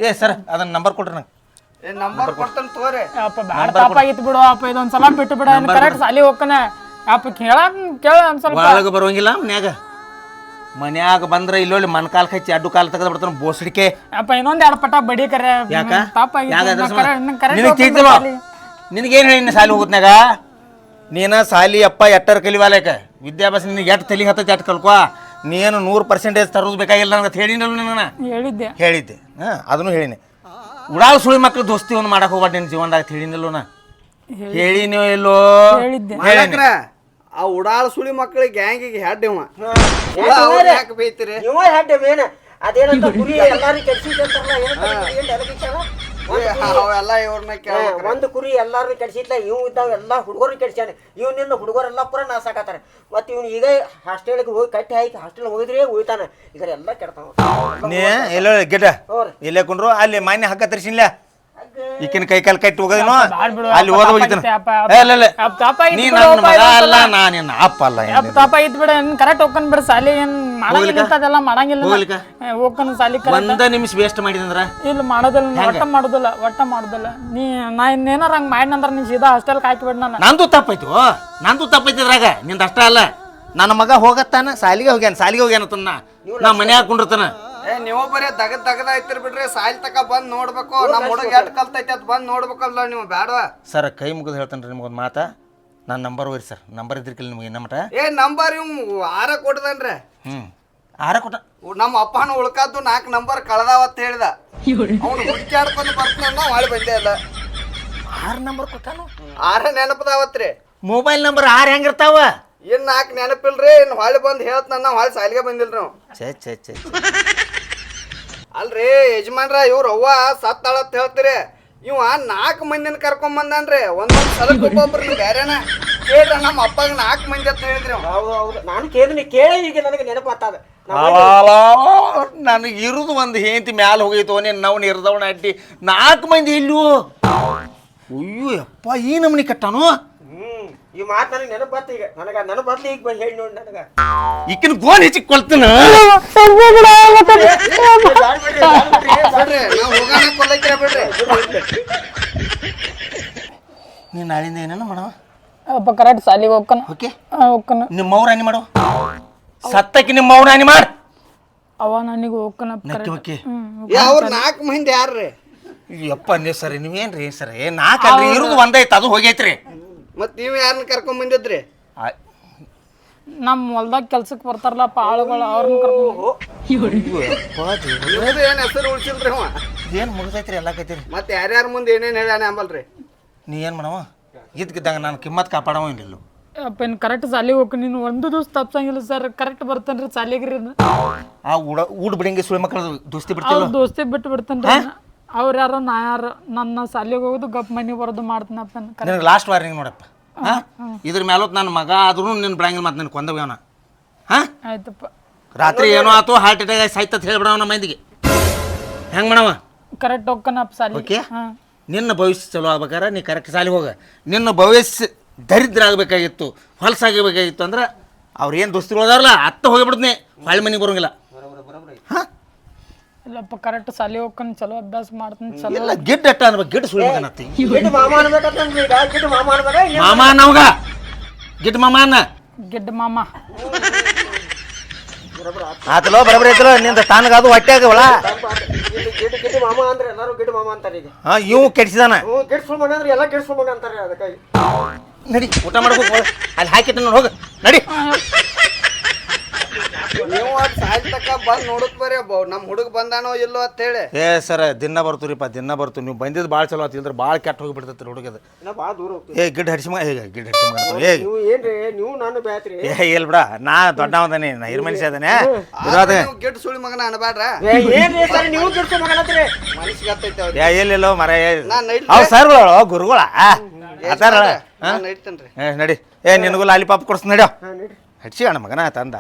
ಏ ಸರ್ ಅದನ್ನ ನಂಬರ್ ಕೊಡ್ರಿ ನಂಗೆ. ಏ ನಂಬರ್ ಕೊಡ್ತಾನೆ ತೋರಿ. ಅಪ್ಪ ಬ್ಯಾಡ ತಪ್ಪಾಗಿತ್ತು ಬಿಡು ಅಪ್ಪ ಇದೊಂದ್ಸಲ ಬಿಟ್ಟು ಬಿಡ ಕರೆಕ್ಟ್ ಸಾಲಿ ಹೋಗ್ಕನ ಅಪ್ಪ ಕೇಳಕ್ ಕೇಳ ಒಂದ್ ಸ್ವಲ್ಪ. ಒಳಗೆ ಬರೋಂಗಿಲ್ಲ ಮನ್ಯಾಗ. ಬಂದ್ರ ಬಂದ್ರೆ ಇಲ್ಲೊಳ್ಳಿ ಮನ್ಕಾಲ್ ಕಚ್ಚಿ ಅಡ್ಡು ಕಾಲ್ ತೆಗೆದು ಬಿಡ್ತಾನ ಬೋಸಡಿಕೆ ಅಪ್ಪ ಇನ್ನೊಂದ್ ಎರಡು ಪಟ ಬಡಿ ಕರೆ. ಯಾಕ? ತಪ್ಪಾಗಿತ್ತು ನಿನಗೆ ತಿಳಿದಿಲ್ಲ ನಿನಗೇನು ಹೇಳಿ ಸಾಲಿ ಹೋಗುತ್ನಾಗ ನೀನ ಸಾಲಿ ಅಪ್ಪ ಎಟ್ಟರ ಕಲಿವಾಲಕ? ವಿದ್ಯಾಭ್ಯಾಸ ನಿನಗೆ ಎಷ್ಟು ತಲೆ ಹತ್ತೈತೆ ಎಷ್ಟು ಕಲ್ಕೋ? ನೀನು ನೂರು ಪರ್ಸೆಂಟೇಜ್ ತರೋದು ಬೇಕಾಗಿಲ್ಲ ನನಗೆ ಹೇಳಿನಲ್ಲ ನಿನ್ನ ಹೇಳಿದ್ದೆ. ಹೇಳಿದ್ದೆ. ಹಾಂ ಅದನ್ನು ಹೇಳಿನಿ. ಉಡಾಳ್ ಸುಳಿ ಮಕ್ಳು ದೋಸ್ತಿ ಒಂದು ಮಾಡಕ್ಕೆ ಹೋಗ್ಬಾರ್ದು ನಿನ್ನ ಜೀವನದಾಗ ಹೇಳಿನಲ್ಲೋ ನಾ? ಹೇಳಿನೋ ಇಲ್ಲೋ? ಹೇಳಿದ್ದೆ. ಮಾಲಕ್ರ ಆ ಉಡಾಳ ಸುಳಿ ಮಕ್ಕಳಿಗೆ ಗ್ಯಾಂಗಿಗೆ ಹೆಡ್ ಇವ. ಯಾಕೆ ಬೈತೀರಿ? ಇವ ಹೆಡ್ ಮೇನ್ ಅದೇನಂತ ಗುರಿ ಎಲ್ಲಾರು ಕೆಡ್ಸಿದ್ ಅಂತಾರಲ್ಲ ಏನು ಅವೆಲ್ಲ ಇವ್ರನ್ನ ಒಂದು ಕುರಿ ಎಲ್ಲಾರು ಕೆಡ್ಸಿದ್ಲ ಇವ್ ಇದ್ದಾವ ಎಲ್ಲ ಹುಡುಗರು ಕೆಡ್ಸ್ಯಾನ. ಇವ್ ನಿನ್ನ ಹುಡುಗರೆಲ್ಲ ಪೂರ ನಾಸಾಕತ್ತಾರ. ಮತ್ತೆ ಇವ್ನು ಈಗ ಹಾಸ್ಟೆಲ್ಗೆ ಹೋಗಿ ಕಟ್ಟಿ ಹಾಕಿ ಹಾಸ್ಟೆಲ್ ಹೋಗಿದ್ರೆ ಉಳಿತಾನೆ. ಇದರ ಎಲ್ಲ ಕೆಡ್ತಾವ. ನೀ ಗಿಡ ಗಿಡ್ಡ ಹೋರಿ ಇಲ್ಲೇ ಕುಂಡ್ರು ಅಲ್ಲಿ ಮಾನ್ಯ ಹಾಕ ತರಿಸಿನ್ಲ. ಈಕಿನ ಕೈ ಕಾಲು ಕಟ್ಟಿ ಹೋಗೋದೇನೋ ಅಲ್ಲಿ ಓದ ಹೋಗಿದ್ದಾನ. ನೀ ನನ್ನ ಮಗ ಅಲ್ಲ ನಾ ನಿನ್ನ ಅಪ್ಪ ಅಲ್ಲ ಏನ್ ನೀನು. ತಪ್ಪಾಗಿತ್ತು ಬಿಡ ಕರೆಕ್ಟ್ ಹೋಗ್ಕನ್ ಬಿಡ ಸಾಲಿ ಏನ್ ಮಾಡಂಗಿಲ್ಲ ಮಾಡಂಗಿಲ್ಲ. ಹೋಗ್ಲಿಕ್ಕ? ಹೋಗ್ಕನ್ ಸಾಲಿ ಒಂದ ನಿಮಿಷ ವೇಸ್ಟ್ ಮಾಡಿದಂದ್ರ ಇಲ್ಲ ಮಾಡೋದಿಲ್ಲ ಒಟ್ಟ ಮಾಡೋದಿಲ್ಲ ಒಟ್ಟ ಮಾಡೋದಿಲ್ಲ. ನೀ ನಾ ಇನ್ನೇನಾರ ಹಂಗ್ ಮಾಡಿನಂದ್ರ ನೀ ಸೀದಾ ಹಾಸ್ಟೆಲ್ ಹಾಕಿಬಿಡ್ ನಾನು. ನಂದು ತಪ್ಪಾಯ್ತು ನಂದು ತಪ್ಪೈತಿ ಇದ್ರಾಗ ನಿಂದ ಅಷ್ಟ ಅಲ್ಲ. ನನ್ನ ಮಗ ಹೋಗತ್ತಾನ ಸಾಲಿಗೆ ಹೋಗ್ಯಾನ ಸಾಲಿಗೆ ಹೋಗ್ಯಾನ ತನ್ನ ನಾ ಮನ್ಯಾಗ ಕುಂಡಿರ್ತಾನ. ಏ ನೀವು ಬರೀ ದಗ ದಗದ ಐತಿರ್ ಬಿಡ್ರಿ ಸಾಯಿಲ್ ತಕ ಬಂದ್ ನೋಡ್ಬೇಕು ನಮ್ಮ ಹುಡುಗ ಎಟ್ ಕಲ್ತೈತಿ ಅದ್ ಬಂದ್ ನೋಡ್ಬೇಕಲ್ಲ ನೀವು ಬೇಡ ಸರ್ ಕೈ ಮುಗಿದು ಹೇಳ್ತೇನೆ ರೀ ನಿಮ್ಗೊಂದು ಮಾತಾ. ನನ್ನ ನಂಬರ್ ಒಯ್ರಿ ಸರ್ ನಂಬರ್ ಇದ್ರಿಕಿಲ್ಲ ನಿಮಗೆ ನಮ್ಮ ಮಟ ಏ ನಂಬರ್ ಇವ್ ಆರ ಕೊಡ್ದನ್ರಿ ಹ್ಞೂ ಆರ ಕೊಟ್ಟ ನಮ್ಮ ಅಪ್ಪನ ಉಳ್ಕಾದ್ದು ನಾಲ್ಕು ನಂಬರ್ ಕಳ್ದಾವತ್ ಹೇಳ್ದ. ಅವ್ನು ಹುಡುಕ್ಯಾಡ್ಕೊಂಡು ಬರ್ತಾನ ಹೊಳಿ ಬಂದೆ ಅಲ್ಲ ಆರು ನಂಬರ್ ಕೊಟ್ಟಾನು? ಆರ ನೆನಪದಾವತ್ರಿ. ಮೊಬೈಲ್ ನಂಬರ್ ಆರು ಹೆಂಗಿರ್ತಾವ? ಇನ್ ನಾಲ್ಕು ನೆನಪಿಲ್ರಿ ಇನ್ ಹೊಳಿ ಬಂದು ಹೇಳ್ತಾನ ಹೊಳಿ ಸಾಲಿಗೆ ಬಂದಿಲ್ರಿ ನಾವು ಛೇ ಛೇ ಛೇ. ಅಲ್ರಿ ಯಜಮಾನ್ರ ಇವ್ರ ಅವ್ವ ಸತ್ತಾಳತ್ ಹೇಳ್ತೀರಿ. ಇವ ನಾಲ್ಕು ಮಂದಿನ ಕರ್ಕೊಂಡ್ ಬಂದಾನ್ರಿ. ಒಂದೊಂದ್ ಸಲ ಒಬ್ಬೊಬ್ರು ಬೇರೆನ ಕೇಳ ನಮ್ಮ ಅಪ್ಪಗ ನಾಲ್ಕು ಮಂದಿ ಅಂತ ಹೇಳಿದ್ರಿ ಅವ. ಹೌದು ಹೌದು. ನಾನು ಕೇಳಿದ್ನಿ ಕೇಳಿ ಈಗ ನನಗೆ ನೆನಪಾತದ ನನಗೆ ಇರುದು ಒಂದು ಹೆಂಡತಿ ಮ್ಯಾಲ ಹೋಗೈತು ನೀನು ನಾವು ನಿರ್ದವಣ ಅಡ್ಡಿ. ನಾಲ್ಕು ಮಂದಿ ಇಲ್ಲೂ ಅಯ್ಯೋ ಯಪ್ಪ ಈ ನಮನಿ ಕಟ್ಟಾನು? ಈ ಮಾತು ನನಗೆ ಬತ್ತ ಈಗ. ನನಗ ನೆನಪು ಬರ್ಲಿ ಈಗ ಹೇಳಿ ನೋಡಿ ನನಗ. ಈಕಿನ ಗೋನ್ ಹೆಚ್ಚಿಗೆ ಕೊಲ್ತನ ನೀನು ನಾಳಿಂದ ಏನೇನು ಮಾಡವ? ಅಪ್ಪ ಕರೆಕ್ಟ್ ಸಾಲಿಗೆ ಹೋಗ್ಕನ. ಓಕೆ ಹೋಗ್ಕನ. ನಿಮ್ಮ ಅವ್ರ ಹಾನಿ ಮಾಡು. ಸತ್ತಕ್ಕೆ ನಿಮ್ಮ ಅವ್ರ ಹಾನಿ ಮಾಡ. ಅವ ನನಗೆ ಹೋಗ್ಕನ ನಕ್ಕಿ ಓಕೆ ಅವ್ರ ನಾಲ್ಕು ಮಂದಿ ಯಾರ್ರಿ? ಯಪ್ಪ ನೀವು ಸರಿ ನೀವೇನ್ರಿ ಸರಿ? ನಾಲ್ಕಲ್ರಿ ಇರುದು ಒಂದೈತೆ ಅದು ಹೋಗೈತ್ರಿ. ಮತ್ ನೀವ್ ಯಾರನ್ನ ಕರ್ಕೊಂಡ್ ಬಂದಿದ್ರಿ? ನಮ್ ನಮ್ಮ ಹೊಲ್ದಾಗ ಕೆಲ್ಸಕ್ಕೆ ಬರ್ತಾರಲ್ಲಪ್ಪ ಆಳುಗಳು ಅವ್ರನ್ನ ಕರ್ಕೊಂಡು. ನಿಮ್ದು ಏನ್ ಹೆಸರು ಉಳ್ಸಿಲ್ರಿ ಅವ? ಏನ್ ಮುಗ್ದೈತ್ರಿ ಎಲ್ಲ ಕೈತಿರಿ? ಮತ್ತೆ ಯಾರ್ಯಾರ ಮುಂದೆ ಏನೇನ್ ಹೇಳ್ಯಾನೆ ಅಂಬಲ್ರಿ? ನೀ ಏನು ಮಾಡವ? ಇದ್ಕಿದ್ದಾಗ ನಾನು ಕಿಮ್ಮತ್ ಕಾಪಾಡವ ಇಲ್ಲ ಅಪ್ಪ ಇನ್ನು ಕರೆಕ್ಟ್ ಸಾಲಿಗೆ ಹೋಗಿ ನೀನು ಒಂದು ದಿವಸ ತಪ್ಸಂಗಿಲ್ಲ ಸರ್ ಕರೆಕ್ಟ್ ಬರ್ತಾನ್ರಿ ರೀ ಸಾಲಿಗೆ ರೀ ಆ ಉಡ ಊಡ್ ಬಿಡಂಗೆ ಸುಳಿ ಮಕ್ಕಳು ದೋಸ್ತಿ ಬಿಡ್ತಿಲ್ಲ. ಅವ್ರ ದೋಸ್ತಿ ಬಿಟ್ಟು ಬಿಡ್ತಾನ್ರಿ ರೀ ಅವ್ರು ಯಾರೋ ನಾ ಯಾರು ನನ್ನ ಸಾಲಿಗೆ ಹೋಗೋದು ಗಪ್ ಮನೆ ಬರೋದು ಮಾಡ್ತೀನಪ್ಪ ನಿನಗೆ ಲಾಸ್ಟ್ ವಾರ್ನಿಂಗ್ ನೋಡಪ್ಪ. ಹಾ ಇದ್ರ ಮೇಲೊತ್ತು ನನ್ನ ಮಗ ಆದ್ರೂ ನಿನ್ನ ಬಿಡಂಗಿಲ್ಲ ಮತ್ತೆ ನಿನ್ನ ಕೊಂದವ್ಯವನ ಹಾ? ಆಯ್ತಪ್ಪ. ರಾತ್ರಿ ಏನೋ ಆತು ಹಾರ್ಟ್ ಅಟ್ಯಾಕ್ ಆಗಿ ಸಾಯ್ತತ್ ಹೇಳ್ಬಿಡವ ನಮ್ಮ ಮಂದಿಗೆ. ಹೆಂಗ್ ಮಾಡವ? ಕರೆಕ್ಟ್ ಹೋಗ್ಕನಪ್ಪ ಸಾಲಿಗೆ ಓಕೆ? ಹಾಂ. ನಿನ್ನ ಭವಿಷ್ಯ ಚಲೋ ಆಗ್ಬೇಕಾರೆ ನೀ ಕರೆಕ್ಟ್ ಸಾಲಿ ಹೋಗ. ನಿನ್ನ ಭವಿಷ್ಯ ದರಿದ್ರ ಆಗಬೇಕಾಗಿತ್ತು ಹೊಲಸಾಗಬೇಕಾಗಿತ್ತು ಅಂದ್ರೆ ಅವ್ರು ಏನು ದೋಸ್ತಿಗಳು ಅದಾರಲ್ಲ ಅತ್ತ ಹೋಗಿಬಿಡ್ತೀನಿ. ಹೊಳ್ಳಿ ಮನೆಗೆ ಬರೋಂಗಿಲ್ಲ. ಇಲ್ಲಪ್ಪ ಕರೆಕ್ಟ್ ಸಾಲಿ ಹೋಗ್ಕೊಂಡು ಚಲೋ ಅಭ್ಯಾಸ ಮಾಡ್ತೀನಿ ಚಲೋ. ಇಲ್ಲ ಗಿಡ್ಡ ಅಟ್ಟ ಅನ್ಬೇಕು ಗಿಡ್ಡ ಸುಳಿ ಮಗನತ್ತಿ ಗಿಡ್ ಮಾಮ ಅನ್ಬೇಕಂತ ಈಗ ಗಿಡ್ ಮಾಮ ಅನ್ಬೇಕ? ಏನ್ ಮಾಮ ನಮ್ಗ ಗಿಡ್ಡ ಮಾಮ ಅನ್ನ? ಗಿಡ್ಡ ಮಾಮ. ಆತಲೋ ಬರಬರಿ ಐತಲೋ ನಿಂದ ತಾನಗ ಅದು ಹೊಟ್ಟೆಗ ಒಳ ಇಲ್ಲಿ ಗಿಡ್ ಗಿಡ್ ಮಾಮ ಅಂದ್ರೆ ಎಲ್ಲಾರು ಗಿಡ್ ಮಾಮ ಅಂತಾರೆ ಈಗ. ಹಾಂ ಇವು ಕೆಡಿಸಿದಾನ. ಹ್ಞೂ ಗಿಡ್ ಸುಳ್ಳು ಮಗ ಅಂದ್ರೆ ಎಲ್ಲ ಗಿಡ್ ಸುಳ್ಳು ಮಗ ಅಂತಾರೆ ಅದಕ್ಕಾಗಿ. ನಡಿ ಊಟ ಮಾಡ್ಬೇಕು. ಅಲ್ಲಿ ಹಾಕಿಟ್ಟು ನೋಡಿ ಹೋಗ. ನಡಿ. ತಕ ಬಂದ್ ನೋಡಕ್ ಬರ್ರಿ ನಮ್ ಹುಡುಗ ಬಂದಾನೋ ಇಲ್ಲೋ ಅಂತ ಹೇಳಿ. ಏ ಸರ್ ದಿನ ಬರ್ತೀರಿಪ್ಪ ದಿನ ಬರ್ತೀವಿ ನೀವು ಬಂದಿದ್ದು ಭಾಳ ಚಲೋ ಆತಿಲ್ದ್ರೆ ಭಾಳ ಕೆಟ್ಟ ಹೋಗಿಬಿಡ್ತೈತಿ ಹುಡುಗದ. ದೂರ ಹೋಗ್ತೀವಿ ಏ ಗಿಡ್ಡ ಹಡಿಸಿ ಮಗ ಏ ಗಿಡ್ಡ ಹಡಿಸಿ ಮಗ ಏ ನೀವು ಏನ್ರಿ ನೀವು ನಾನು ಬ್ಯಾತ್ರಿ? ಏ ಇಲ್ಲ ಬಿಡ ನಾ ದೊಡ್ಡವದನೆ ನಾ ಹಿರ್ ಮನುಷ್ಯ ಅದನೆ. ಇರೋದ ನೀವು ಗಿಡ್ ಸುಳಿ ಮಗನ ಅನ್ಬೇಡ್ರ ಏನ್ರಿ ಸರ್ ನೀವು ಗಿಡ್ ಮನಸ್ಸಿಗೆ ಹತ್ತೈತೆ ಏ ಇಲ್ಲಿಲ್ಲೋ ಮರ ನಾನ್ ನೈಟ್ ಅವ್ ಸರ್ಗಳು ಗುರುಗಳ. ಆತಾರ ನಾನು ಇಡ್ತೇನ್ರಿ ಏ ನಡಿ. ಏ ನಿನಗೂ ಲಾಲಿಪಾಪ್ ಕೊಡ್ಸ್ ನಡ್ಯೋ. ಹಡ್ಸಿ ಅಣ್ಣ ಮಗನ ತಂದ.